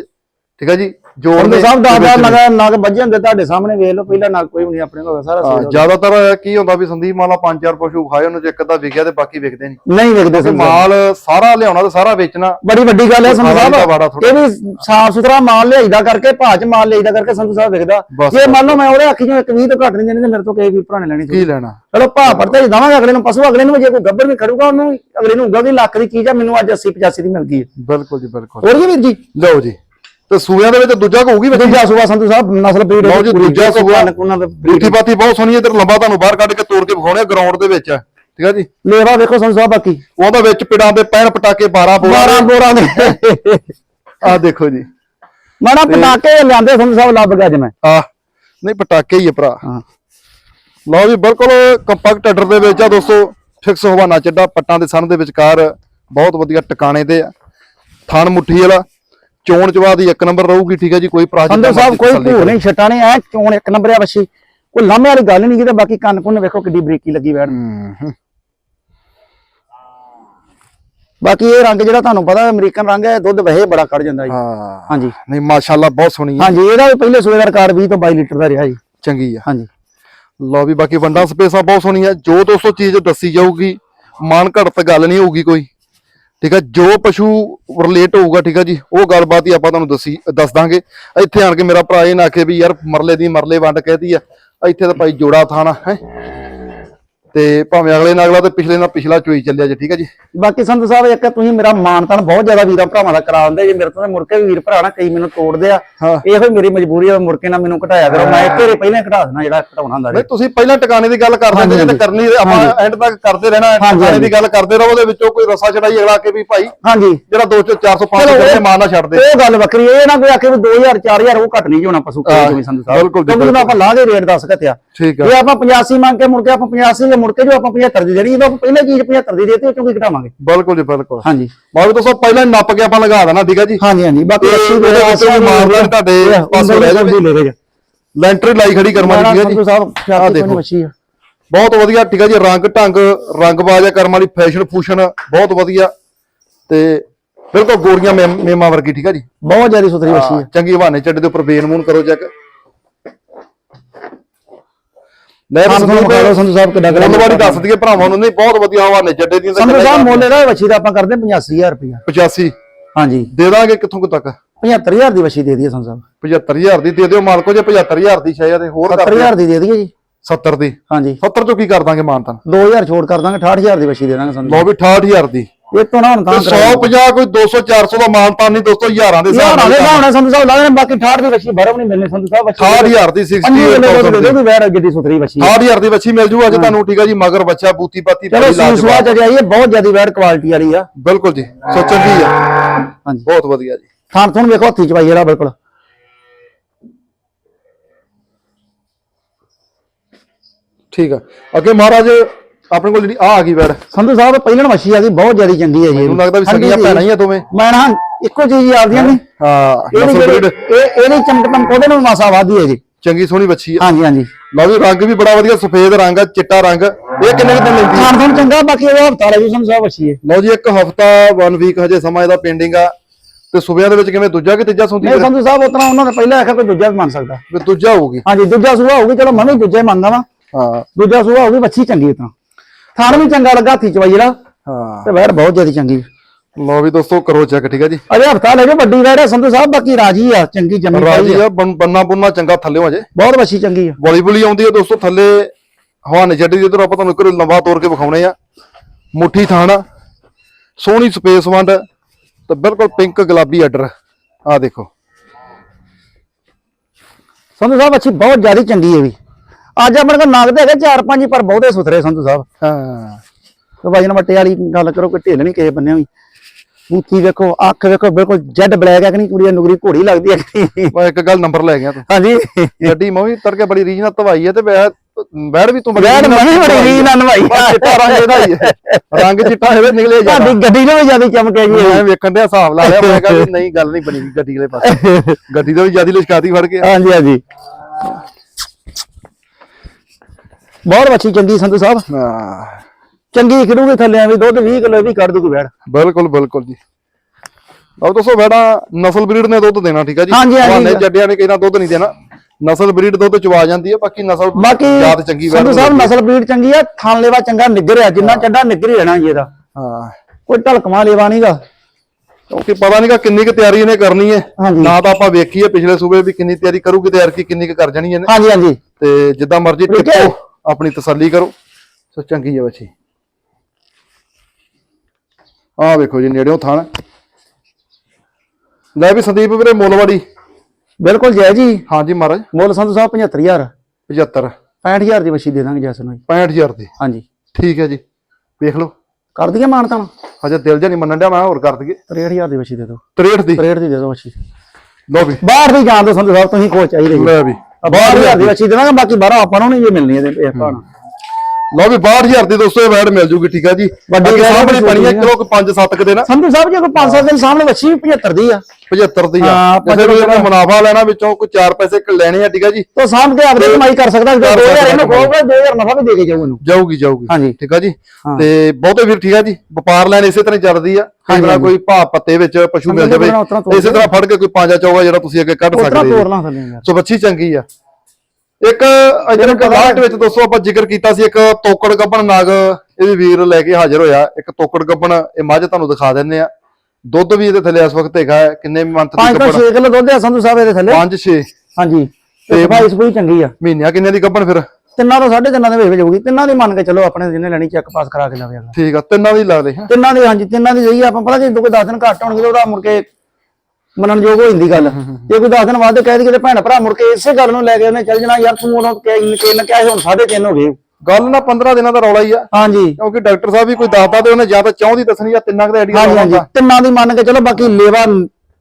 ਠੀਕ ਹੈ ਜੀ। ਜੋ ਸਾਹਿਬ ਦਾ ਉਹਨੇ- ਦਾ ਨਗ ਨਗ ਵੱਜੇ ਹੁੰਦੇ ਤੁਹਾਡੇ ਸਾਹਮਣੇ ਵੇਖ ਲਓ ਪਹਿਲਾਂ ਨਗ ਕੋਈ ਵੀ ਨਹੀਂ ਆਪਣੇ ਕੋਲ ਸਾਰਾ ਹਾਂ, ਜ਼ਿਆਦਾਤਰ ਕੀ ਹੁੰਦਾ ਵੀ ਸੰਦੀਪ ਮਾਲਾ ਪੰਜ ਚਾਰ ਪਸ਼ੂ ਖਾਏ ਉਹਨੂੰ ਜੇ ਇੱਕ ਅੱਧਾ ਵਿਕਿਆ ਤੇ ਬਾਕੀ ਵਿਕਦੇ ਨਹੀਂ। ਨਹੀਂ ਵੇਖਦੇ ਤੇ ਸਾਹਿਬ। ਮਾਲ ਸਾਰਾ ਲਿਆਉਣਾ ਤੇ ਸਾਰਾ ਵੇਚਣਾ। ਬੜੀ ਵੱਡੀ ਗੱਲ ਹੈ ਸੰਧੂ ਵਾੜਾ ਸਾਹਿਬ ਥੋੜ੍ਹਾ। ਇਹ ਵੀ ਸਾਫ਼ ਸੁਥਰਾ ਮਾਲ ਲਿਆਈਦਾ ਕਰਕੇ ਚ ਮਾਲ ਲਿਆਈਦਾ ਕਰਕੇ ਸੰਧੂ ਸਾਹਿਬ ਵਿਕਦਾ। ਬਸ, ਜੇ ਮੰਨ ਲਓ ਮੈਂ ਉਹਦੇ ਆਖੀ ਜੋ ਇੱਕ 20 ਤੋਂ ਘੱਟ ਨਹੀਂ ਦੇਣੀ ਤੇ ਮੇਰੇ ਤੋਂ ਕਿਸੇ ਵੀ ਭਰਾ ਨੇ ਲੈਣੀ ਸੀ। ਕੀ ਲੈਣਾ? ਚਲੋ ਭਾਅ ਪੜਤੇ ਦਵਾਂਗੇ ਅਗਲੇ ਨੂੰ ਪਸ਼ੂ ਅਗਲੇ ਨੂੰ ਵੀ ਜੇ ਕੋਈ ਗੱਬਰ ਵੀ ਖੜੂਗਾ ਉਹਨੂੰ ਵੀ- ਅਗਲੇ ਨੂੰ ਹੋਊਗਾ ਕਿ ਲੱਖ ਦੀ ਚੀਜ਼ ਆ ਮੈਨੂੰ ਅੱਜ 80 85 ਦੀ ਮਿਲ ਗਈ। ਹੈ ਬਿਲਕੁਲ ਜੀ ਬਿਲਕੁਲ। ਹੋਰ ਜੀ ਵੀਰ ਜੀ? ਲਓ ਜੀ। ਤੇ ਸੂਆਂ ਦੇ ਵਿੱਚ ਦੂਜਾ ਹੋਊਗੀ ਵਿੱਚ? ਦੂਜਾ ਸੂਆ ਸੰਧੂ ਸਾਹਿਬ ਨਸਲ ਬਰੀਡ ਲਓ ਜੀ, ਦੂਜਾ ਸੂਆ। ਉਹਨਾਂ ਦਾ ਬੂਟੀ ਬਾਤੀ ਬਹੁਤ ਸੋਹਣੀ ਹੈ ਤੇ ਲੰਬਾ ਤੁਹਾਨੂੰ ਬਾਹਰ ਕੱਢ ਕੇ ਤੋੜ ਕੇ ਵਿਖਾਉਣੇ ਗਰਾਊਂਡ ਦੇ ਵਿੱਚ। ਠੀਕ ਹੈ ਜੀ? ਲੇਵਾ ਵੇਖੋ ਸੰਧੂ ਸਾਹਿਬ ਬਾਕੀ। ਉਹਦਾ ਵਿੱਚ ਪਿੜਾਂ ਦੇ ਪੈਣ ਪਟਾਕੇ 12 ਬੋਲਾਂ 12 ਬੋਰਾਂ ਦੇ। ਆ ਦੇਖੋ ਜੀ। ਮਾਣਾ ਪਟਾਕੇ ਲਿਆਂਦੇ ਸੰਧੂ ਸਾਹਿਬ ਲੱਭ ਗਿਆ ਮੈਂ। ਆ ਨਹੀਂ ਪਟਾਕੇ ਹੀ ਆ ਭਰਾ। ਹਾਂ। ਲਓ ਜੀ ਬਿਲਕੁਲ ਕੰਪੈਕਟ ਆਰਡਰ ਦੇ ਵਿੱਚ ਆ ਦੋਸਤੋ ਫਿਕਸ ਹਵਾਨਾ ਚੱਡਾ ਪੱਟਾਂ ਦੇ ਸਨ ਦੇ ਵਿਚਕਾਰ ਬਹੁਤ ਵਧੀਆ ਟਿਕਾਣੇ ਤੇ ਆ। ਥਣ ਮੁੱਠੀ ਵਾਲਾ ਚੋਣ ਚਵਾ ਦੀ ਇੱਕ ਨੰਬਰ ਰਹੂਗੀ ਠੀਕ ਹੈ ਜੀ ਕੋਈ ਪ੍ਰਾਜ ਸੰਧੂ ਸਾਹਿਬ ਕੋਈ ਭੂਰ ਨਹੀਂ ਛਟਾ ਨਹੀਂ ਐ ਚੋਣ ਇੱਕ ਨੰਬਰ ਆ ਬੱਛੀ ਕੋਈ ਲਾਮੇ ਵਾਲੀ ਗੱਲ ਨਹੀਂ ਕਿਤੇ ਬਾਕੀ ਕੰਨ ਕੁੰਨ ਵੇਖੋ ਕਿੱਡੀ ਬਰੀਕੀ ਲੱਗੀ ਬੈਠ। ਬਾਕੀ ਇਹ ਰੰਗ ਜਿਹੜਾ ਤੁਹਾਨੂੰ ਪਤਾ ਅਮਰੀਕਨ ਰੰਗ ਹੈ ਦੁੱਧ ਵਹੇ ਬੜਾ ਕੱਢ ਜਾਂਦਾ ਜੀ। ਹਾਂ। ਹਾਂਜੀ। ਨਹੀਂ ਮਾਸ਼ਾਅੱਲਾ ਬਹੁਤ ਸੋਹਣੀ ਹੈ। ਹਾਂਜੀ ਇਹਦਾ ਵੀ ਪਹਿਲੇ ਸੂਏ ਦਾ ਰਿਕਾਰਡ 20 ਤੋਂ 22 ਲੀਟਰ ਦਾ ਰਿਹਾ ਜੀ। ਚੰਗੀ ਆ। ਹਾਂਜੀ। ਲਓ ਵੀ ਬਾਕੀ ਵੰਡਾ ਸਪੇਸਾਂ ਬਹੁਤ ਸੋਹਣੀ ਹੈ ਜੋ ਦੋਸਤੋ ਚੀਜ਼ ਦੱਸੀ ਜਾਊਗੀ ਮਾਨ ਘੜਤ ਗੱਲ ਨਹੀਂ ਹੋਊਗੀ ਕੋਈ। ਠੀਕ ਹੈ ਜੋ ਪਸ਼ੂ ਰਿਲੇਟ ਹੋਊਗਾ, ਠੀਕ ਹੈ ਜੀ, ਉਹ ਗੱਲਬਾਤ ਹੀ ਆਪਾਂ ਤੁਹਾਨੂੰ ਦੱਸੀ, ਦੱਸ ਦਾਂਗੇ। ਇੱਥੇ ਆਣ ਕੇ ਮੇਰਾ ਭਰਾ ਇਹ ਨਾ ਆਖੇ ਵੀ ਯਾਰ, ਮਰਲੇ ਦੀ ਮਰਲੇ ਵੰਡ ਕਹਿਦੀ ਆ। ਇੱਥੇ ਤਾਂ ਭਾਈ ਜੋੜਾ ਥਾਣਾ, ਹੈ। ਤੇ ਭਾਵੇਂ ਅਗਲੇ ਨਾਲ ਅਗਲਾ ਤੇ ਪਿਛਲੇ ਨਾਲ ਪਿਛਲਾ ਚੋਈ ਚੱਲਿਆ ਜੀ ਠੀਕ ਹੈ ਜੀ? ਬਾਕੀ ਸੰਧੂ ਸਾਹਿਬ ਇੱਕ ਤੁਸੀਂ ਮੇਰਾ ਮਾਨਤਾਨ ਬਹੁਤ ਜ਼ਿਆਦਾ ਵੀਰਾਂ ਭਰਾਵਾਂ ਦਾ ਕਰਾ ਦਿੰਦੇ ਜੇ ਮੇਰੇ ਤੋਂ ਮੁੜ ਕੇ ਵੀਰ ਭਰਾ ਨਾ ਕਈ ਮੈਨੂੰ ਤੋੜਦੇ ਆ। ਇਹੋ ਹੀ ਮੇਰੀ ਮਜਬੂਰੀ ਆ ਮੁੜ ਕੇ ਨਾ ਮੈਨੂੰ ਘਟਾਇਆ ਕਰੋ। ਮੈਂ ਤੇਰੇ ਪਹਿਲਾਂ ਘਟਾ ਦੇਣਾ ਜਿਹੜਾ ਘਟਾਉਣਾ ਹੁੰਦਾ ਨਹੀਂ ਜੀ। ਤੁਸੀਂ ਪਹਿਲਾਂ ਟਿਕਾਣੇ ਦੀ ਗੱਲ ਕਰਦੇ ਹਾਂਜੀ, ਜੇ ਤੇ। ਕਰਨੀ ਆਪਾਂ ਐਂਡ ਤੱਕ ਕਰਦੇ ਰਹਿਣਾ ਟਿਕਾਣੇ। ਦੀ ਗੱਲ ਕਰਦੇ ਰਹੋ ਉਹਦੇ ਵਿੱਚੋਂ ਕੋਈ ਰਸਾ ਚੜਾਈ ਅਗਲਾ ਕੇ ਵੀ ਭਾਈ ਹਾਂਜੀ। ਜਿਹੜਾ 200 400 500 ਚਲੋ ਰੁਪਏ ਉਹ- ਮਾਨ ਨਾ ਛੱਡ ਦੇ। ਉਹ ਗੱਲ ਵੱਖਰੀ ਇਹ ਨਾ ਕੋਈ ਆਖੇ ਵੀ 2000 4000 ਉਹ ਘੱਟ ਨਹੀਂ ਹੋਣਾ ਪਸ਼ੂ ਕੋਈ ਸੰਧੂ ਸਾਹਿਬ। ਬਿਲਕੁਲ ਜਦੋਂ ਆਪਾਂ ਲਾਹ ਦੇ ਰੇਟ ਦੱਸ ਘਤਿਆ ਠੀਕ ਆ। ਜੇ ਆਪਾਂ 85 ਮੰਗ ਕੇ ਮੁੜ ਕੇ ਆਪਾਂ 85 ਜਾਂ ਮੁੜ ਕੇ ਜੋ ਆਪਾਂ 75 ਦੀ ਜਦੋਂ ਆਪਾਂ ਪਹਿਲੇ ਚੀਜ਼ 75 ਦੀ ਦੇਤੀ ਉਹ ਚੋਂ ਕੀ ਘਟਾਵਾਂਗੇ। ਬਿਲਕੁਲ ਜੀ ਬਿਲਕੁਲ। ਹਾਂਜੀ। ਬਾਕੀ ਦੋਸਤੋ ਪਹਿਲਾਂ ਹੀ ਨੱਪ ਕੇ ਆਪਾਂ ਲਗਾ ਦੇਣਾ ਠੀਕ ਹੈ ਜੀ? ਹਾਂਜੀ ਹਾਂਜੀ। ਬਾਕੀ ਅੱਛੀ ਇਹਦੇ ਵਿੱਚ ਵੀ ਮਾਮਲਾ ਤੁਹਾਡੇ ਪਾਸੋਂ ਰਹਿ ਜਾਵੇ। ਲੈਂਟਰ ਲਾਈ ਖੜੀ ਕਰਮਾ ਦੀ ਠੀਕ ਹੈ ਸੰਧੂ ਜੀ ਸਾਹਿਬ ਚਾਹ ਦੇਖੋ। ਮੱਛੀ ਆ। ਬਹੁਤ ਵਧੀਆ ਠੀਕ ਹੈ ਜੀ? ਰੰਗ ਢੰਗ ਰੰਗ ਬਾਜਾ ਕਰਮ ਵਾਲੀ ਫੈਸ਼ਨ ਫੂਸ਼ਨ ਬਹੁਤ ਵਧੀਆ। ਤੇ ਬਿਲਕੁਲ ਗੋਰੀਆਂ ਮੇਮਾਂ ਵਰਗੀ ਠੀਕ ਹੈ ਜੀ? ਬਹੁਤ ਜ਼ਿਆਦਾ ਸੁਥਰੀ ਮੱਛੀ ਆ। ਚੰਗੀ ਬਹਾਨੇ ਚੱਡੇ ਦੇ ਉੱਪਰ ਬੇਨ ਮੂਨ ਕਰੋ ਚੈੱਕ ਲੈ ਸੰਦੀਪ ਵਿਖਾ ਦਿਓ ਸੰਧੂ ਸਾਹਿਬ ਕਿੱਡਾ ਕੁ ਮੁੱਲ ਵਾਲੀ ਦੱਸ ਦਈਏ ਭਰਾਵਾਂ ਨੂੰ ਨਹੀਂ ਬਹੁਤ ਵਧੀਆ ਹਵਾਨੇ ਚੱਡੇ ਦੀਆਂ ਸੰਧੂ ਸਾਹਿਬ ਮੁੱਲ ਇਹਦਾ ਮੱਛੀ ਦਾ ਆਪਾਂ ਕਰਦੇ 85000 ਰੁਪਇਆ 85 ਹਾਂਜੀ। ਦੇ ਦਾਂਗੇ ਕਿੱਥੋਂ ਕੁ ਤੱਕ? 75000 ਦੀ ਮੱਛੀ ਦੇ ਦਈਏ ਸੰਧੂ ਸਾਹਿਬ। 75000 ਦੀ ਦੇ ਦਿਓ ਮਾਲਕੋ ਜੇ 75000 ਦੀ ਸ਼ਾਇਦ ਹੋਰ ਕਰ ਦਿਓ। 70000 ਦੀ ਦੇ ਦਈਏ ਜੀ। 70 ਦੀ। ਹਾਂਜੀ। 70 ਚੋਂ ਕੀ ਕਰ ਦਾਂਗੇ ਮਾਨਤਨ? 2000 ਛੋੜ ਕਰ ਦਾਂਗੇ 68000 ਦੀ ਮੱਛੀ ਦੇ ਦਾਂਗੇ ਸੰਧੂ ਲਓ ਵੀ 68000 ਦੀ। ਇਹ ਤੋਂ ਨਾ ਹੁਣ ਤਾਂ ਤੇ 150 ਕੋਈ 200 400 ਦਾ ਮਾਨਤਾਨ ਨਹੀਂ ਦੋਸਤੋ ਹਜ਼ਾਰਾਂ ਦੇ ਹਿਸਾਬ ਨਾਲ ਸਾਹਮਣੇ ਸੰਧੂ ਸਾਹਿਬ ਲਾ ਦੇਣੇ ਬਾਕੀ 68 ਦੀ ਮੱਛੀ ਬਾਹਰੋਂ ਨਹੀਂ ਮਿਲਣੀ ਸੰਧੂ ਸਾਹਿਬ 68000 ਦੀ 60 ਵੇਲੇ 68000 ਦੇ ਦੋ ਵੈਰ ਜਿੱਡੀ ਸੁਥਰੀ ਮੱਛੀ ਆ। 68000 ਦੀ ਬੱਚੀ ਮਿਲ ਜੂ ਅੱਜ ਤੁਹਾਨੂੰ ਠੀਕ ਆ ਜੀ ਮਗਰ ਬੱਚਾ ਬੂਤੀ ਪਾਤੀ ਚਲੋ। ਸੂਸਵਾ ਚ ਜਾਈਏ ਬਹੁਤ ਜ਼ਿਆਦਾ ਵੈਰ ਕੁਆਲਿਟੀ ਵਾਲੀ ਆ। ਬਿਲਕੁਲ ਜੀ ਸੋ ਚੰਗੀ ਆ। ਹਾਂਜੀ। ਬਹੁਤ ਵਧੀਆ ਜੀ। ਥਾਣ ਥੁਣ ਵੇਖੋ ਹੱਥੀ ਚ ਪਾਈ ਜਿਹੜਾ ਬਿਲਕੁਲ। ਠੀਕ ਆ। ਅੱਗੇ ਮਹਾਰਾਜ ਆਪਣੇ ਕੋਲ ਜਿਹੜੀ ਆ ਆ ਗਈ ਬੈੜ। ਸੰਧੂ ਸਾਹਿਬ ਪਹਿਲਣ ਮੱਛੀ ਆ ਗਈ ਬਹੁਤ ਜ਼ਿਆਦਾ ਚੰਗੀ ਹੈ ਜੀ। ਮੈਨੂੰ ਲੱਗਦਾ ਵੀ ਸਗੀਆਂ ਭੈਣਾਂ ਹੀ ਆ ਦੋਵੇਂ। ਮੈਂ ਨਾ ਇੱਕੋ ਚੀਜ਼ ਹੀ ਆਪਦੀਆਂ ਨੇ। ਹਾਂ ਇਹਦੀ ਜਿਹੜੀ ਇਹ ਇਹਦੀ ਚਮਕ ਚਮਕ ਉਹਦੇ ਨਾਲ ਮਾਸਾ ਵਾਧੀ ਹੈ ਜੀ। ਚੰਗੀ ਸੋਹਣੀ ਬੱਚੀ ਆ। ਹਾਂਜੀ ਹਾਂਜੀ। ਲਓ ਵੀ ਰੰਗ ਵੀ ਬੜਾ ਵਧੀਆ ਸਫੇਦ ਰੰਗ ਆ ਚਿੱਟਾ ਰੰਗ। ਇਹ ਕਿੰਨੇ ਦਿਨ ਲੈਂਦੀ ਥਾਣ ਥੁਣ ਚੰਗਾ ਬਾਕੀ ਇਹਦਾ ਹਫਤਾ ਲੈ ਜੀ ਸੰਧੂ ਸਾਹਿਬ ਮੱਛੀ ਹੈ ਲਓ ਜੀ ਇੱਕ ਹਫਤਾ 1 ਵੀਕ ਹਜੇ ਸਮਾਂ ਇਹਦਾ ਪੈਂਡਿੰਗ ਆ। ਤੇ ਸੁਬਿਆਂ ਦੇ ਵਿੱਚ ਕਿਵੇਂ ਦੂਜਾ ਕਿ ਤੀਜਾ ਸੁੰਦੀ ਨਹੀਂ ਸੰਧੂ ਸਾਹਿਬ ਉਤਨਾ ਉਹਨਾਂ ਨੇ ਪਹਿਲਾਂ ਆਖਿਆ ਕੋਈ ਦੂਜਾ ਵੀ ਮੰਨ ਸਕਦਾ। ਫਿਰ ਦੂਜਾ ਹੋਊਗੀ। ਹਾਂਜੀ ਦੂਜਾ ਸੂਆ ਹੋਊਗੀ ਚਲੋ ਮੈਂ ਵੀ ਦੂਜਾ ਹੀ ਮੰਨਦਾ ਵਾਂ। ਹਾਂ। ਦੂਜਾ ਸੂਆ ਹੋਊਗੀ ਮੱਛੀ ਚੰਗੀ ਤਾਂ ਥਾਣ ਵੀ ਚੰਗਾ ਲੱਗਾ ਹੱਥੀ ਚ ਜਿਹੜਾ। ਹਾਂ। ਤੇ ਵੈਰ ਬਹੁਤ ਜ਼ਿਆਦਾ ਚੰਗੀ। ਲਓ ਵੀ ਦੋਸਤੋ ਕਰੋ ਚੈੱਕ ਠੀਕ ਆ ਜੀ? ਅਜੇ ਹਫਤਾ ਲੈ ਜਾਓ ਵੱਡੀ ਵੈਰ ਹੈ ਸੰਧੂ ਸਾਹਿਬ ਬਾਕੀ ਰਾਜੀ ਆ ਚੰਗੀ ਜੰਮੀ ਰਾਜੀ ਪਾਈ ਆ। ਆ ਬੰ- ਬੰਨਾ ਬੁੰਨਾ ਚੰਗਾ ਥੱਲੇ ਅਜੇ ਬਹੁਤ ਮੱਛੀ ਚੰਗੀ ਆ। ਬੋਲੀ ਬੋਲੀ ਆਉਂਦੀ ਆ ਦੋਸਤੋ ਥੱਲੇ ਹਵਾਨੇ ਜੱਡੀ ਦੇ ਇਧਰ ਆਪਾਂ ਤੁਹਾਨੂੰ ਇੱਕ ਵਾਰੀ ਲੰਬਾ ਤੋੜ ਕੇ ਵਿਖਾਉਣੇ ਆ। ਮੁੱਠੀ ਥਾਣ ਆ, ਸੋਹਣੀ ਸਪੇਸ ਵੰਡ ਤੇ ਬਿਲਕੁਲ ਪਿੰਕ ਗੁਲਾਬੀ ਆਰਡਰ ਆ। ਦੇਖੋ। ਸੰਧੂ ਸਾਹਿਬ ਅੱਛੀ ਬਹੁਤ ਜ਼ਿਆਦਾ ਚੰਗੀ ਹੈ ਵੀ। ਅੱਜ ਆਪਣੇ ਕੋਲ ਨਗਦ ਹੈਗੇ ਚਾਰ ਪੰਜ ਪਰ ਬਹੁਤੇ ਸੁਥਰੇ ਸੰਧੂ ਸਾਹਿਬ। ਹਾਂ। ਤੇ ਵਜਨ ਵੱਟੇ ਵਾਲੀ ਗੱਲ ਕਰੋ ਕੋਈ ਢਿੱਲ ਨਹੀਂ ਕਿਸੇ ਬੰਨੇ ਵੀ ਬੂਥੀ ਵੇਖੋ ਅੱਖ ਵੇਖੋ ਬਿਲਕੁਲ ਜੈਡ ਬਲੈਕ ਹੈ ਕਿ ਨਹੀਂ ਕੁੜੀ ਨੁਗਰੀ ਘੋੜੀ ਲੱਗਦੀ ਹੈ ਕਿ ਨਹੀਂ। ਇੱਕ ਗੱਲ ਨੰਬਰ ਲੈ ਗਿਆ ਤੂੰ। ਹਾਂਜੀ। ਗੱਡੀ ਮੈਂ ਵੀ ਤੜਕੇ ਬੜੀ ਰੀਝ ਨਾਲ ਧਵਾਈ ਹੈ ਤੇ ਵੈ ਵੈੜ ਵੀ ਤੂੰ ਬੜੀ ਵੈੜ ਮੈਂ ਵੀ ਬੜੀ ਰੀਝ ਨਾਲ ਨਵਾਈ ਚਿੱਟਾ ਰੰਗ ਇਹਦਾ ਹੀ ਹੈ। ਰੰਗ ਚਿੱਟਾ ਇਹਦੇ ਨਿਕਲੇ ਜਾਂਦਾ ਤੁਹਾਡੀ ਗੱਡੀ ਨੂੰ ਵੀ ਜ਼ਿਆਦਾ ਚਮਕ ਹੈਗੀ ਹੈ। ਮੈਂ ਵੇਖਣ ਦੇ ਹਿਸਾਬ ਲਾ ਲਿਆ ਮੈਂ ਕਿਹਾ ਵੀ ਨਹੀਂ ਗੱਲ ਨਹੀਂ ਬਣੀ ਗੱਡੀ ਵਾਲੇ ਪਾਸੇ। ਗੱਡੀ ਤੋਂ ਵੀ ਜਿਆਦੀ ਲਿਸ਼ਕਾਤੀ ਫੜ ਕੇ ਹਾਂਜੀ ਹਾਂਜੀ। ਬਹੁਤ ਅੱਛੀ ਚੰਗੀ ਸੰਧੂ ਸਾਹਿਬ। ਹਾਂ। ਚੰਗੀ ਖਿੜੂਗੀ ਥੱਲੇ ਵੀ ਦੁੱਧ 20 ਕਿਲੋ ਵੀ ਕੱਢ ਦੂਗੀ ਵੈੜ ਬਿਲਕੁਲ ਬਿਲਕੁਲ ਜੀ। ਲਓ ਦੋਸਤੋ ਵੈੜਾ ਨਸਲ ਬਰੀਡ ਨੇ ਦੁੱਧ ਦੇਣਾ ਠੀਕ ਆ ਜੀ? ਹਾਂਜੀ, ਹਾਂਜੀ। ਬਹਾਨੇ ਜੱਡਿਆਂ ਨੇ ਕਿਹਨਾਂ ਦੁੱਧ ਨਹੀਂ ਦੇਣਾ। ਨਸਲ ਬਰੀਡ ਦੁੱਧ ਚਵਾ ਜਾਂਦੀ ਹੈ ਬਾਕੀ ਨਸਲ ਬਾਕੀ ਜਾਤ ਚੰਗੀ ਵੈੜ ਸੰਧੂ ਸਾਹਿਬ। ਨਸਲ ਬਰੀਡ ਚੰਗੀ ਆ ਥਾਣ ਲੈਵਾ ਚੰਗਾ ਨਿੱਗਰ ਆ ਜਿੰਨਾ ਚੱਡਾ ਨਿੱਗਰ ਹੀ ਰਹਿਣਾ ਜੀ ਇਹਦਾ। ਹਾਂ। ਕੋਈ ਢਲਕਮਾ ਲੈਵਾ ਨਹੀਂਗਾ ਕਿਉਂਕਿ ਪਤਾ ਨਹੀਂਗਾ ਕਿੰਨੀ ਕੁ ਤਿਆਰੀ ਇਹਨੇ ਕਰਨੀ ਹੈ। ਹਾਂਜੀ। ਨਾ ਤਾਂ ਆਪਾਂ ਵੇਖੀਏ ਪਿਛਲੇ ਸੂਬੇ ਵੀ ਕਿੰਨੀ ਤਿਆਰੀ ਕਰੂਗੀ ਤੇ ਐਰਕੀ ਕਿੰਨੀ ਕੁ ਕਰ ਜਾਣੀ ਇਹਨੇ। ਹਾਂਜੀ ਹਾਂਜੀ। ਤੇ ਜਿੱਦਾਂ ਮਰਜ਼ੀ। ਟਿੱਪੋ। ਆਪਣੀ ਤਸੱਲੀ ਕਰੋ। ਸੋ ਚੰਗੀ ਹੈ ਬੱਚੀ ਆਹ ਵੇਖੋ ਜੀ ਨੇੜਿਓਂ ਥਾਣ। ਲੈ ਵੀ ਸੰਦੀਪ ਵੀਰੇ ਮੁੱਲਵਾੜੀ ਬਿਲਕੁਲ ਜੈ ਜੀ। ਹਾਂਜੀ ਮਹਾਰਾਜ। ਮੁੱਲ ਸੰਧੂ ਸਾਹਿਬ 75000 75 65000 ਦੀ ਵਛੀ ਦੇ ਦਾਂਗੇ ਜੈਸ ਨੂੰ ਜੀ 65000 ਦੀ। ਹਾਂਜੀ। ਠੀਕ ਹੈ ਜੀ। ਵੇਖ ਲਓ। ਕਰ ਦਈਏ ਮਾਨਤਾਂ ਅਜੇ ਦਿਲ ਜਿਹਾ ਨਹੀਂ ਮੰਨਣ ਡਿਆ ਮੈਂ ਹੋਰ ਕਰ ਦਈਏ। 63000 ਦੀ ਵਛੀ ਦੇ ਦਿਓ। 63 ਦੀ। 63 ਦੀ ਦੇ ਦਿਓ ਵਛੀ ਲਓ ਵੀ। ਬਾਹਰ ਦੀ ਜਾਣ ਦੋ ਸੰਧੂ ਸਾਹਿਬ ਤੁਸੀਂ ਕੋਚ ਚਾਹੀਦੇ ਲੈ ਵੀ। 62000 ਦੀ ਵਛੀ ਦੇਵਾਂਗੇ ਬਾਕੀ ਬਾਹਰੋਂ ਆਪਾਂ ਨੂੰ ਨਹੀਂ ਜੇ ਮਿਲਣੀ ਇਹਦੇ ਇਹ ਭਾਣਾ ਲਓ ਵੀ 62000 ਦੀ ਦੋਸਤੋ ਇਹ ਵੈੜ ਮਿਲ ਜੂਗੀ ਠੀਕ ਹੈ ਜੀ? ਵੱਡੀ ਵੈੜ ਸਾਹਮਣੇ ਬਣੀ ਹੈ ਕਿਲੋ 5-7 ਦੇ ਨਾ ਸੰਧੂ ਸਾਹਿਬ ਜੇ ਕੋਈ 5-7 ਦਿਨ ਸਾਹਮਣੇ ਵਛੀ ਵੀ 75 ਦੀ ਆ। 75 ਦੀ ਆ। ਹਾਂ, ਕਿਸੇ ਨੂੰ ਮੁਨਾਫਾ ਲੈਣਾ ਵਿੱਚੋਂ ਕੋਈ 4 ਪੈਸੇ ਕ ਲੈਣੇ ਆ ਠੀਕ ਹੈ ਜੀ? ਤਾਂ ਤੇ ਆਪਣੀ ਕਮਾਈ ਕਰ ਸਕਦਾ ਕਰ 2000 ਸਕਦਾ ਇਹਨੂੰ ਕਹੋਗੇ 2000 ਨਫਾ ਵੀ ਦੇ ਕੇ ਜਾਊ ਇਹਨੂੰ। ਜਾਊਗੀ ਜਾਊਗੀ ਹਾਂਜੀ। ਠੀਕ ਆ ਜੀ? ਹਾਂ। ਤੇ ਬਹੁਤੇ ਵੀਰ ਠੀਕ ਆ ਜੀ? ਵਪਾਰ ਲੈਣ ਇਸੇ ਤਰ੍ਹਾਂ ਹੀ ਚੱਲਦੀ ਆ। ਵਾਰ ਕੋਈ ਭਾਅ ਪੱਤੇ ਵਿੱਚ ਪਸ਼ੂ ਮਿਲ ਜਾਵੇ ਇਸੇ ਤਰ੍ਹਾਂ ਫੜ ਕੇ ਕੋਈ ਪੰਜਾ ਚੌਗਾ ਜਿਹੜਾ ਤੁਸੀਂ ਅੱਗੇ ਕੱਢ ਸਕਦੇ ਯਾਰ। ਸੋ ਬੱਚੀ ਚੰਗੀ ਆ। ਇੱਕ ਇਧਰ ਲਾਸਟ ਵਿੱਚ ਦੋਸਤੋ ਆਪਾਂ ਜ਼ਿਕਰ ਕੀਤਾ ਸੀ ਇੱਕ ਤੋਕੜ ਗੱਬਣ ਨਾਗ ਇਹਦੇ ਵੀਰ ਲੈ ਕੇ ਹਾਜ਼ਰ ਹੋਇਆ। ਇੱਕ ਤੋਕੜ ਗੱਬਣ ਇਹ ਮੱਝ ਤੁਹਾਨੂੰ ਦਿਖਾ ਦਿੰਨੇ ਆ ਦੁੱਧ ਵੀ ਇਹਦੇ ਥੱਲੇ ਇਸ ਵਕਤ ਹੈਗਾ ਹੈ। ਕਿੰਨੇ ਮੰਥ ਦੀ 5 ਤੋਂ ਗੱਬਣ 6 ਕਿਲੋ ਦੁੱਧ ਆ ਸੰਧੂ ਸਾਹਿਬ ਇਹਦੇ ਥੱਲੇ। 5 6 ਹਾਂਜੀ। ਤੇ ਸਫ਼ਾਈ ਸਫੂਈ ਚੰਗੀ ਆ। ਮਹੀਨਿਆਂ ਕਿੰਨੇ ਦੀ ਗੱਬਣ ਫਿਰ? ਤਿੰਨਾਂ ਤੋਂ ਸਾਢੇ ਤਿੰਨਾਂ ਦੇ ਵਿੱਚ ਜਾਊਗੀ। ਤਿੰਨਾਂ ਦੀ ਮੰਨ ਕੇ ਚਲੋ ਆਪਣੇ ਜਿਹਨੇ ਲੈਣੀ ਚੈੱਕ ਪਾਸ ਕਰਾ ਕੇ ਲਵੇ ਅਗਲਾ ਠੀਕ ਆ ਤਿੰਨਾਂ ਦੀ ਲੱਗਦੇ ਹਾਂ। ਤਿੰਨਾਂ ਦੀ ਹਾਂਜੀ ਤਿੰਨਾਂ ਦੀ ਜਈ ਆਪਾਂ ਪਤਾ ਕਿ ਜਦੋਂ ਕੋਈ 10 ਦਿਨ ਘੱਟ ਹੋਣਗੇ ਉਹਦਾ ਮੁੜ ਕੇ ਮੰਨਣਯੋਗ ਹੋ ਜਾਂਦੀ ਗੱਲ। ਜੇ ਕੋਈ 10 ਦਿਨ ਵੱਧ ਕਹਿ ਦੇ ਤੇ ਭੈਣ ਭਰਾ ਮੁੜ ਕੇ ਇਸੇ ਗੱਲ ਨੂੰ ਲੈ ਕੇ ਉਹਨੇ ਚੱਲ ਜਾਣਾ ਯਾਰ ਤੂੰ ਉਦੋਂ ਕਿੰਨ ਕਿੰਨ ਕਿਹਾ ਹੁਣ ਸਾਢੇ ਤਿੰਨ ਹੋ ਗਏ। ਗੱਲ ਨਾ 15 ਦਿਨਾਂ ਦਾ ਰੌਲਾ ਹੀ ਆ। ਹਾਂਜੀ। ਕਿਉਂਕਿ ਡਾਕਟਰ ਸਾਹਿਬ ਵੀ ਕੋਈ ਦੱਸਦਾ ਤੇ ਉਹਨੇ ਜਾਂ ਤਾਂ ਚਾਹੁੰਦੀ ਦੱਸਣੀ ਜਾਂ ਤਿੰਨਾਂ ਦਾ ਆਈਡੀਆ ਹਾਂਜੀ ਹਾਂਜੀ। ਤਿੰਨਾਂ ਦੀ ਮੰਨ ਕੇ ਚਲੋ ਬਾਕੀ ਲੇਵਾ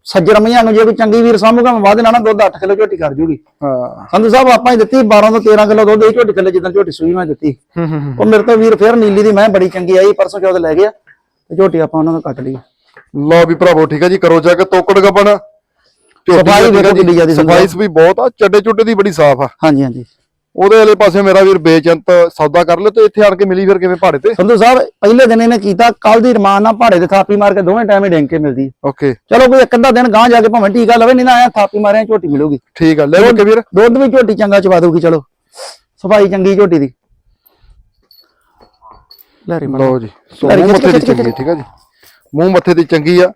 ਸੱਜਰ ਮਈਆਂ ਨੂੰ ਜੇ ਕੋਈ ਚੰਗੀ ਵੀਰ ਸਾਂਭੂਗਾ ਮੈਂ ਵੱਧ ਨਾ ਨਾ ਦੁੱਧ 8 ਕਿਲੋ ਝੋਟੀ ਕਰ ਜੂਗੀ। ਹਾਂ। ਸੰਧੂ ਸਾਹਿਬ ਆਪਾਂ ਹੀ ਦਿੱਤੀ 12 ਤੋਂ 13 ਕਿਲੋ ਦੁੱਧ ਇਹ ਝੋਟੀ ਥੱਲੇ ਜਿੱਦਾਂ ਝੋਟੀ ਸੂਈ ਮੈਂ ਦਿੱਤੀ। ਹੂੰ ਹੂੰ ਹੂੰ। ਉਹ ਮੇਰੇ ਤੋਂ ਵੀਰ ਫੇਰ ਨੀਲੀ ਦੀ ਮੈਂ ਬੜੀ ਚੰਗੀ ਆਈ ਪਰਸੋਂ ਚੌਥ ਲੈ ਗਿਆ। ਤੇ ਝੋਟੀ ਆਪਾਂ ਉਹਨਾਂ ਤੋਂ ਕੱਟ ਲਈ। ਲਓ ਵੀ ਭਰਾਵੋ ਠੀਕ ਹੈ ਜੀ ਕਰੋ ਜਾ ਕੇ ਤੋਕੜ ਗੱਬਣ। ਸਫ਼ਾਈ ਵੇਖੋ ਕਿੰਨੀ ਜ਼ਿਆਦੀ ਸਫ਼ਾਈ ਵੀ ਬਹੁਤ ਆ ਚੱਡੇ ਚੁੱਡੇ ਦੀ ਬੜੀ ਸਾਫ਼ ਆ। ਹਾਂਜੀ ਹਾਂਜੀ। ਉਹਦੇ ਵਾਲੇ ਪਾਸੇ ਮੇਰਾ ਵੀਰ ਬੇਚੰਤ ਸੌਦਾ ਕਰ ਲਿਓ ਤੇ ਇੱਥੇ ਆਣ ਕੇ ਮਿਲੀ ਫਿਰ ਕਿਵੇਂ ਭਾੜੇ ਤੇ? ਸੰਧੂ ਸਾਹਿਬ ਪਹਿਲੇ ਦਿਨ ਇਹਨੇ ਕੀਤਾ ਕੱਲ ਦੀ ਰਮਾਨ ਨਾਲ ਪਹਾੜੇ ਤੇ ਥਾਪੀ ਮਾਰ ਕੇ ਦੋਵੇਂ ਟਾਈਮ ਹੀ ਡੈਂਕ ਕੇ ਮਿਲਦੀ। ਓਕੇ ਚਲੋ ਕੋਈ ਇੱਕ ਅੱਧਾ ਦਿਨ ਗਾਂ ਜਾ ਕੇ ਭਾਵੇਂ ਟੀਕਾ ਲਵੇ ਨਹੀਂ ਨਾ ਆਇਆ ਥਾਪੀ ਮਾਰਿਆ ਝੋਟੀ ਮਿਲੂਗੀ। ਠੀਕ ਆ ਲੈ ਵੀ ਵੀਰ। ਦੁੱਧ ਵੀ ਝੋਟੀ ਚੰਗਾ ਚਵਾ ਦਊਗੀ ਚਲੋ। ਸਫ਼ਾਈ ਚੰਗੀ ਝੋਟੀ ਦੀ। ਲੈ ਰੀ ਲਓ ਜੀ ਸੋ ਮੱਥੇ ਦੀ ਚੰਗੀ ਠੀਕ ਆ ਜੀ। ਮੂੰਹ ਮੱਥੇ ਦੀ ਚੰਗੀ ਆ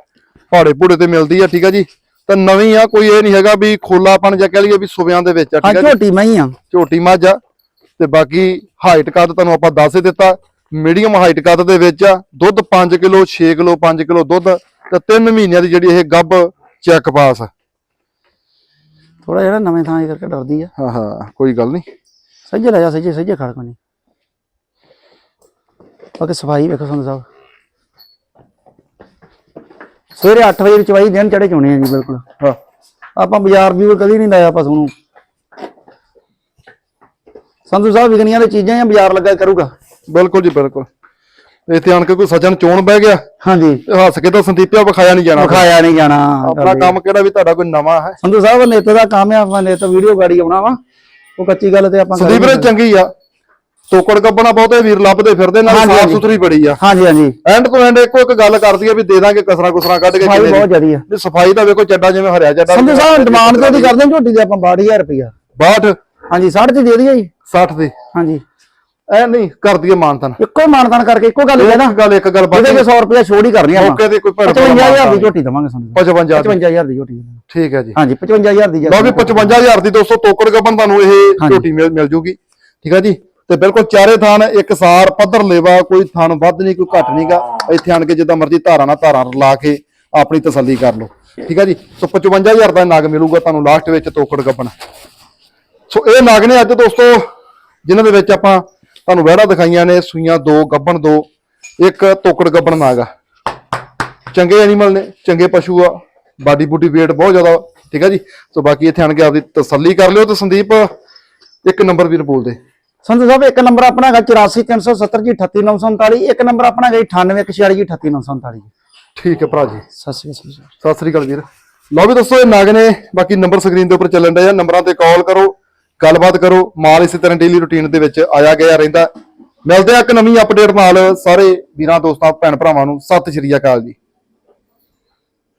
ਪਹਾੜੇ ਪੂੜੇ ਤੇ ਮਿਲਦੀ ਆ ਠੀਕ ਆ ਜੀ। ਤਾਂ ਨਵੀਂ ਆ ਕੋਈ ਇਹ ਨਹੀਂ ਹੈਗਾ ਵੀ ਖੋਲਾਪਣ ਜਾਂ ਕਹਿ ਲਈਏ ਵੀ ਸੁਬਿਆਂ ਦੇ ਵਿੱਚ ਆ ਠੀਕ ਆ ਝੋਟੀ ਮੈਂ ਹੀ ਆ। ਝੋਟੀ ਮੱਝ ਆ ਤੇ ਬਾਕੀ ਹਾਈਟ ਕੱਦ ਤੁਹਾਨੂੰ ਆਪਾਂ ਦੱਸ ਹੀ ਦਿੱਤਾ। ਮੀਡੀਅਮ ਹਾਈਟ ਕੱਦ ਦੇ ਵਿੱਚ ਆ ਦੁੱਧ 5 ਕਿਲੋ 6 ਕਿਲੋ 5 ਕਿਲੋ ਦੁੱਧ ਤੇ 3 ਮਹੀਨਿਆਂ ਦੀ ਜਿਹੜੀ ਇਹ ਗੱਬ ਚੈੱਕ ਪਾਸ ਆ। ਥੋੜਾ ਜਿਹੜਾ ਨਵੇਂ ਥਾਂ ਕਰਕੇ ਡਰਦੀ ਆ। ਹਾਂ ਹਾਂ ਕੋਈ ਗੱਲ ਨਹੀਂ। ਸੱਜੇ ਲੈ ਜਾ ਸੱਜੇ ਸੱਜੇ ਖੜ ਕੋਣੀ ਬਾਕੀ ਸਫ਼ਾਈ ਵੇਖੋ ਸੰਧੂ ਸਾਹਿਬ। ਸਵੇਰੇ 8 ਵਜੇ ਵਿੱਚ ਵਾਈ ਦਿਨ ਚੜੇ ਚੋਣੇ ਆ ਜੀ ਬਿਲਕੁਲ। ਹਾਂ। ਆਪਾਂ ਬਾਜ਼ਾਰ ਵੀ ਕਦੀ ਨਹੀਂ ਲਾਇਆ ਪਸ਼ੂ ਨੂੰ ਸੰਧੂ ਸਾਹਿਬ ਵਿਗਨੀਆਂ ਦੀ ਚੀਜ਼ਾਂ ਆ ਬਾਜ਼ਾਰ ਲੱਗਾ ਕਰੂਗਾ? ਬਿਲਕੁਲ ਜੀ ਬਿਲਕੁਲ। ਇੱਥੇ ਆਣ ਕੇ ਕੋਈ ਸੱਜਣ ਚੋਣ ਬਹਿ ਗਿਆ ਹਾਂਜੀ। ਹੱਸ ਕੇ ਤਾਂ ਸੰਦੀਪਿਆ ਵਿਖਾਇਆ ਨਹੀਂ ਜਾਣਾ। ਵਿਖਾਇਆ ਨਹੀਂ ਜਾਣਾ ਆਪਣਾ ਕੰਮ ਕਿਹੜਾ ਵੀ ਤੁਹਾਡਾ ਕੋਈ ਨਵਾਂ ਹੈ? ਸੰਧੂ ਸਾਹਿਬ ਨੇਤ ਦਾ ਕੰਮ ਆ ਆਪਾਂ ਨੇਤ ਵੀਡੀਓ ਗਾੜੀ ਆਉਣਾ ਵਾ। ਉਹ ਕੱਚੀ ਗੱਲ ਤੇ ਆਪਾਂ ਸੰਦੀਪ ਨੇ ਚੰਗੀ ਆ। ਤੋਕੜ ਕੱਪਣਾ ਬਹੁਤੇ ਵੀਰ ਲੱਭਦੇ ਫਿਰਦੇ ਨਾਲ ਹਾਂਜੀ, ਸਾਫ਼ ਹਾਂਜੀ। ਸੁਥਰੀ ਬੜੀ ਆ। ਹਾਂਜੀ ਹਾਂਜੀ। ਐਂਡ ਤੋਂ ਐਂਡ ਇੱਕੋ ਇੱਕ ਗੱਲ ਕਰਦੀ ਆ ਵੀ ਦੇ ਦਾਂਗੇ ਕਸਰਾ ਕੁਸਰਾ ਕੱਢ ਕੇ ਸਫ਼ਾਈ ਕਿੰਨੇ ਬਹੁਤ ਜ਼ਿਆਦੀ ਆ। ਵੀ ਸਫ਼ਾਈ ਦਾ ਵੇਖੋ ਚੱਡਾ ਜਿਵੇਂ ਹਰਿਆ ਚੱਡਾ ਸੰਧੂ ਸਾਹਿਬ ਡਿਮਾਂਡ ਤੇ ਉਹਦੀ ਕਰਦੇ ਹਾਂ ਝੋਟੀ ਦੇ ਆਪਾਂ 62000 ਰੁਪਇਆ 62 ਹਾਂਜੀ 60 ਚ ਦੇ ਦਈਏ ਜੀ। 60 ਦੀ। ਹਾਂਜੀ। ਐ ਨਹੀਂ ਕਰ ਦਈਏ ਮਾਨਤਨ। ਇੱਕੋ ਮਾਨਤਾਨ ਕਰਕੇ ਇੱਕੋ ਗੱਲ ਹੈ ਨਾ ਇੱਕ ਗੱਲ ਇੱਕ ਗੱਲ ਜਿਹਦੇ ਬਾਕੀ ਕੇ 100 ਰੁਪਇਆ ਛੋੜ ਹੀ ਕਰਨੀ ਆ ਮੌਕੇ ਤੇ ਕੋਈ ਭਰਾ 55000 ਦੀ ਝੋਟੀ ਦਵਾਂਗੇ ਸਾਨੂੰ 55 ਦੀ। 55000 ਦੀ ਝੋਟੀ ਠੀਕ ਹੈ ਜੀ। ਹਾਂਜੀ 55000 ਦੀ ਲਓ ਵੀ 55000 ਦੀ ਦੋਸਤੋ ਤੋਕੜ ਗੱਬਨ ਤੁਹਾਨੂੰ ਇਹ ਝੋਟੀ ਮਿਲ ਮਿਲ ਜੂਗੀ। ਠੀਕ ਹੈ ਜੀ? ਤੇ ਬਿਲਕੁਲ ਚਾਰੇ ਥਾਨ ਇੱਕ ਸਾਰ ਪੱਧਰ ਲੇਵਾ ਕੋਈ ਥਾਨ ਵੱਧ ਨਹੀਂ ਕੋਈ ਘੱਟ ਨਹੀਂਗਾ। ਇੱਥੇ ਆਣ ਕੇ ਜਿੱਦਾਂ ਮਰਜ਼ੀ ਧਾਰਾਂ ਨਾਲ ਧਾਰਾਂ ਲਾ ਕੇ ਆਪਣੀ ਤਸੱਲੀ ਕਰ ਲਓ। ਠੀਕ ਹੈ ਜੀ? ਸੋ 55000 ਦਾ ਨਗ ਮਿਲੂਗਾ ਤੁਹਾਨੂੰ ਲਾਸਟ ਵਿੱਚ ਤੋਕੜ ਗੱਬਨ ਸੋ ਇਹ ਨਗ ਨੇ ਅੱਜ ਦੋਸਤੋ ਜਿਨ੍ਹਾਂ ਦੇ ਵਿੱਚ ਆਪਾਂ ਤੁਹਾਨੂੰ ਵਿਹੜਾ ਦਿਖਾਈਆਂ ਨੇ ਸੂਈਆਂ ਦੋ ਗੱਬਣ ਦੋ ਇੱਕ ਤੋਕੜ ਗੱਬਣ ਨਾਗ ਆ। ਚੰਗੇ ਐਨੀਮਲ ਨੇ ਚੰਗੇ ਪਸ਼ੂ ਆ ਬਾਡੀ ਬੂਟੀ weight ਬਹੁਤ ਜ਼ਿਆਦਾ ਠੀਕ ਹੈ ਜੀ? ਸੋ ਬਾਕੀ ਇੱਥੇ ਆਣ ਕੇ ਆਪਦੀ ਤਸੱਲੀ ਕਰ ਲਿਓ ਤੇ ਸੰਦੀਪ ਇੱਕ ਨੰਬਰ ਵੀਰ ਬੋਲਦੇ। ਸੰਧੂ ਸਾਹਿਬ ਇੱਕ ਨੰਬਰ ਆਪਣਾ ਹੈਗਾ 84370 ਜੀ 38939 ਇੱਕ ਨੰਬਰ ਆਪਣਾ ਹੈਗਾ 98146 ਜੀ 38939 ਠੀਕ ਹੈ ਭਰਾ ਜੀ। ਸਤਿ ਸ਼੍ਰੀ ਅਕਾਲ ਸਤਿ ਸ੍ਰੀ ਅਕਾਲ ਵੀਰ। ਲਓ ਵੀ ਦੋਸਤੋ ਇਹ ਨਗ ਨੇ ਬਾਕੀ ਨੰਬਰ ਸਕਰੀਨ ਦੇ ਉੱਪਰ ਚੱਲਣ ਡਿਆ ਨੰਬਰਾਂ ਤੇ ਕਾਲ ਕਰੋ ਗੱਲਬਾਤ ਕਰੋ ਮਾਲ ਇਸੇ ਤਰ੍ਹਾਂ ਡੇਲੀ ਰੁਟੀਨ ਦੇ ਵਿੱਚ ਆਇਆ ਗਿਆ ਰਹਿੰਦਾ। ਮਿਲਦੇ ਆ ਇੱਕ ਨਵੀਂ ਅਪਡੇਟ ਨਾਲ ਸਾਰੇ ਵੀਰਾਂ ਦੋਸਤਾਂ ਭੈਣ ਭਰਾਵਾਂ ਨੂੰ। ਸਤਿ ਸ਼੍ਰੀ ਅਕਾਲ ਜੀ।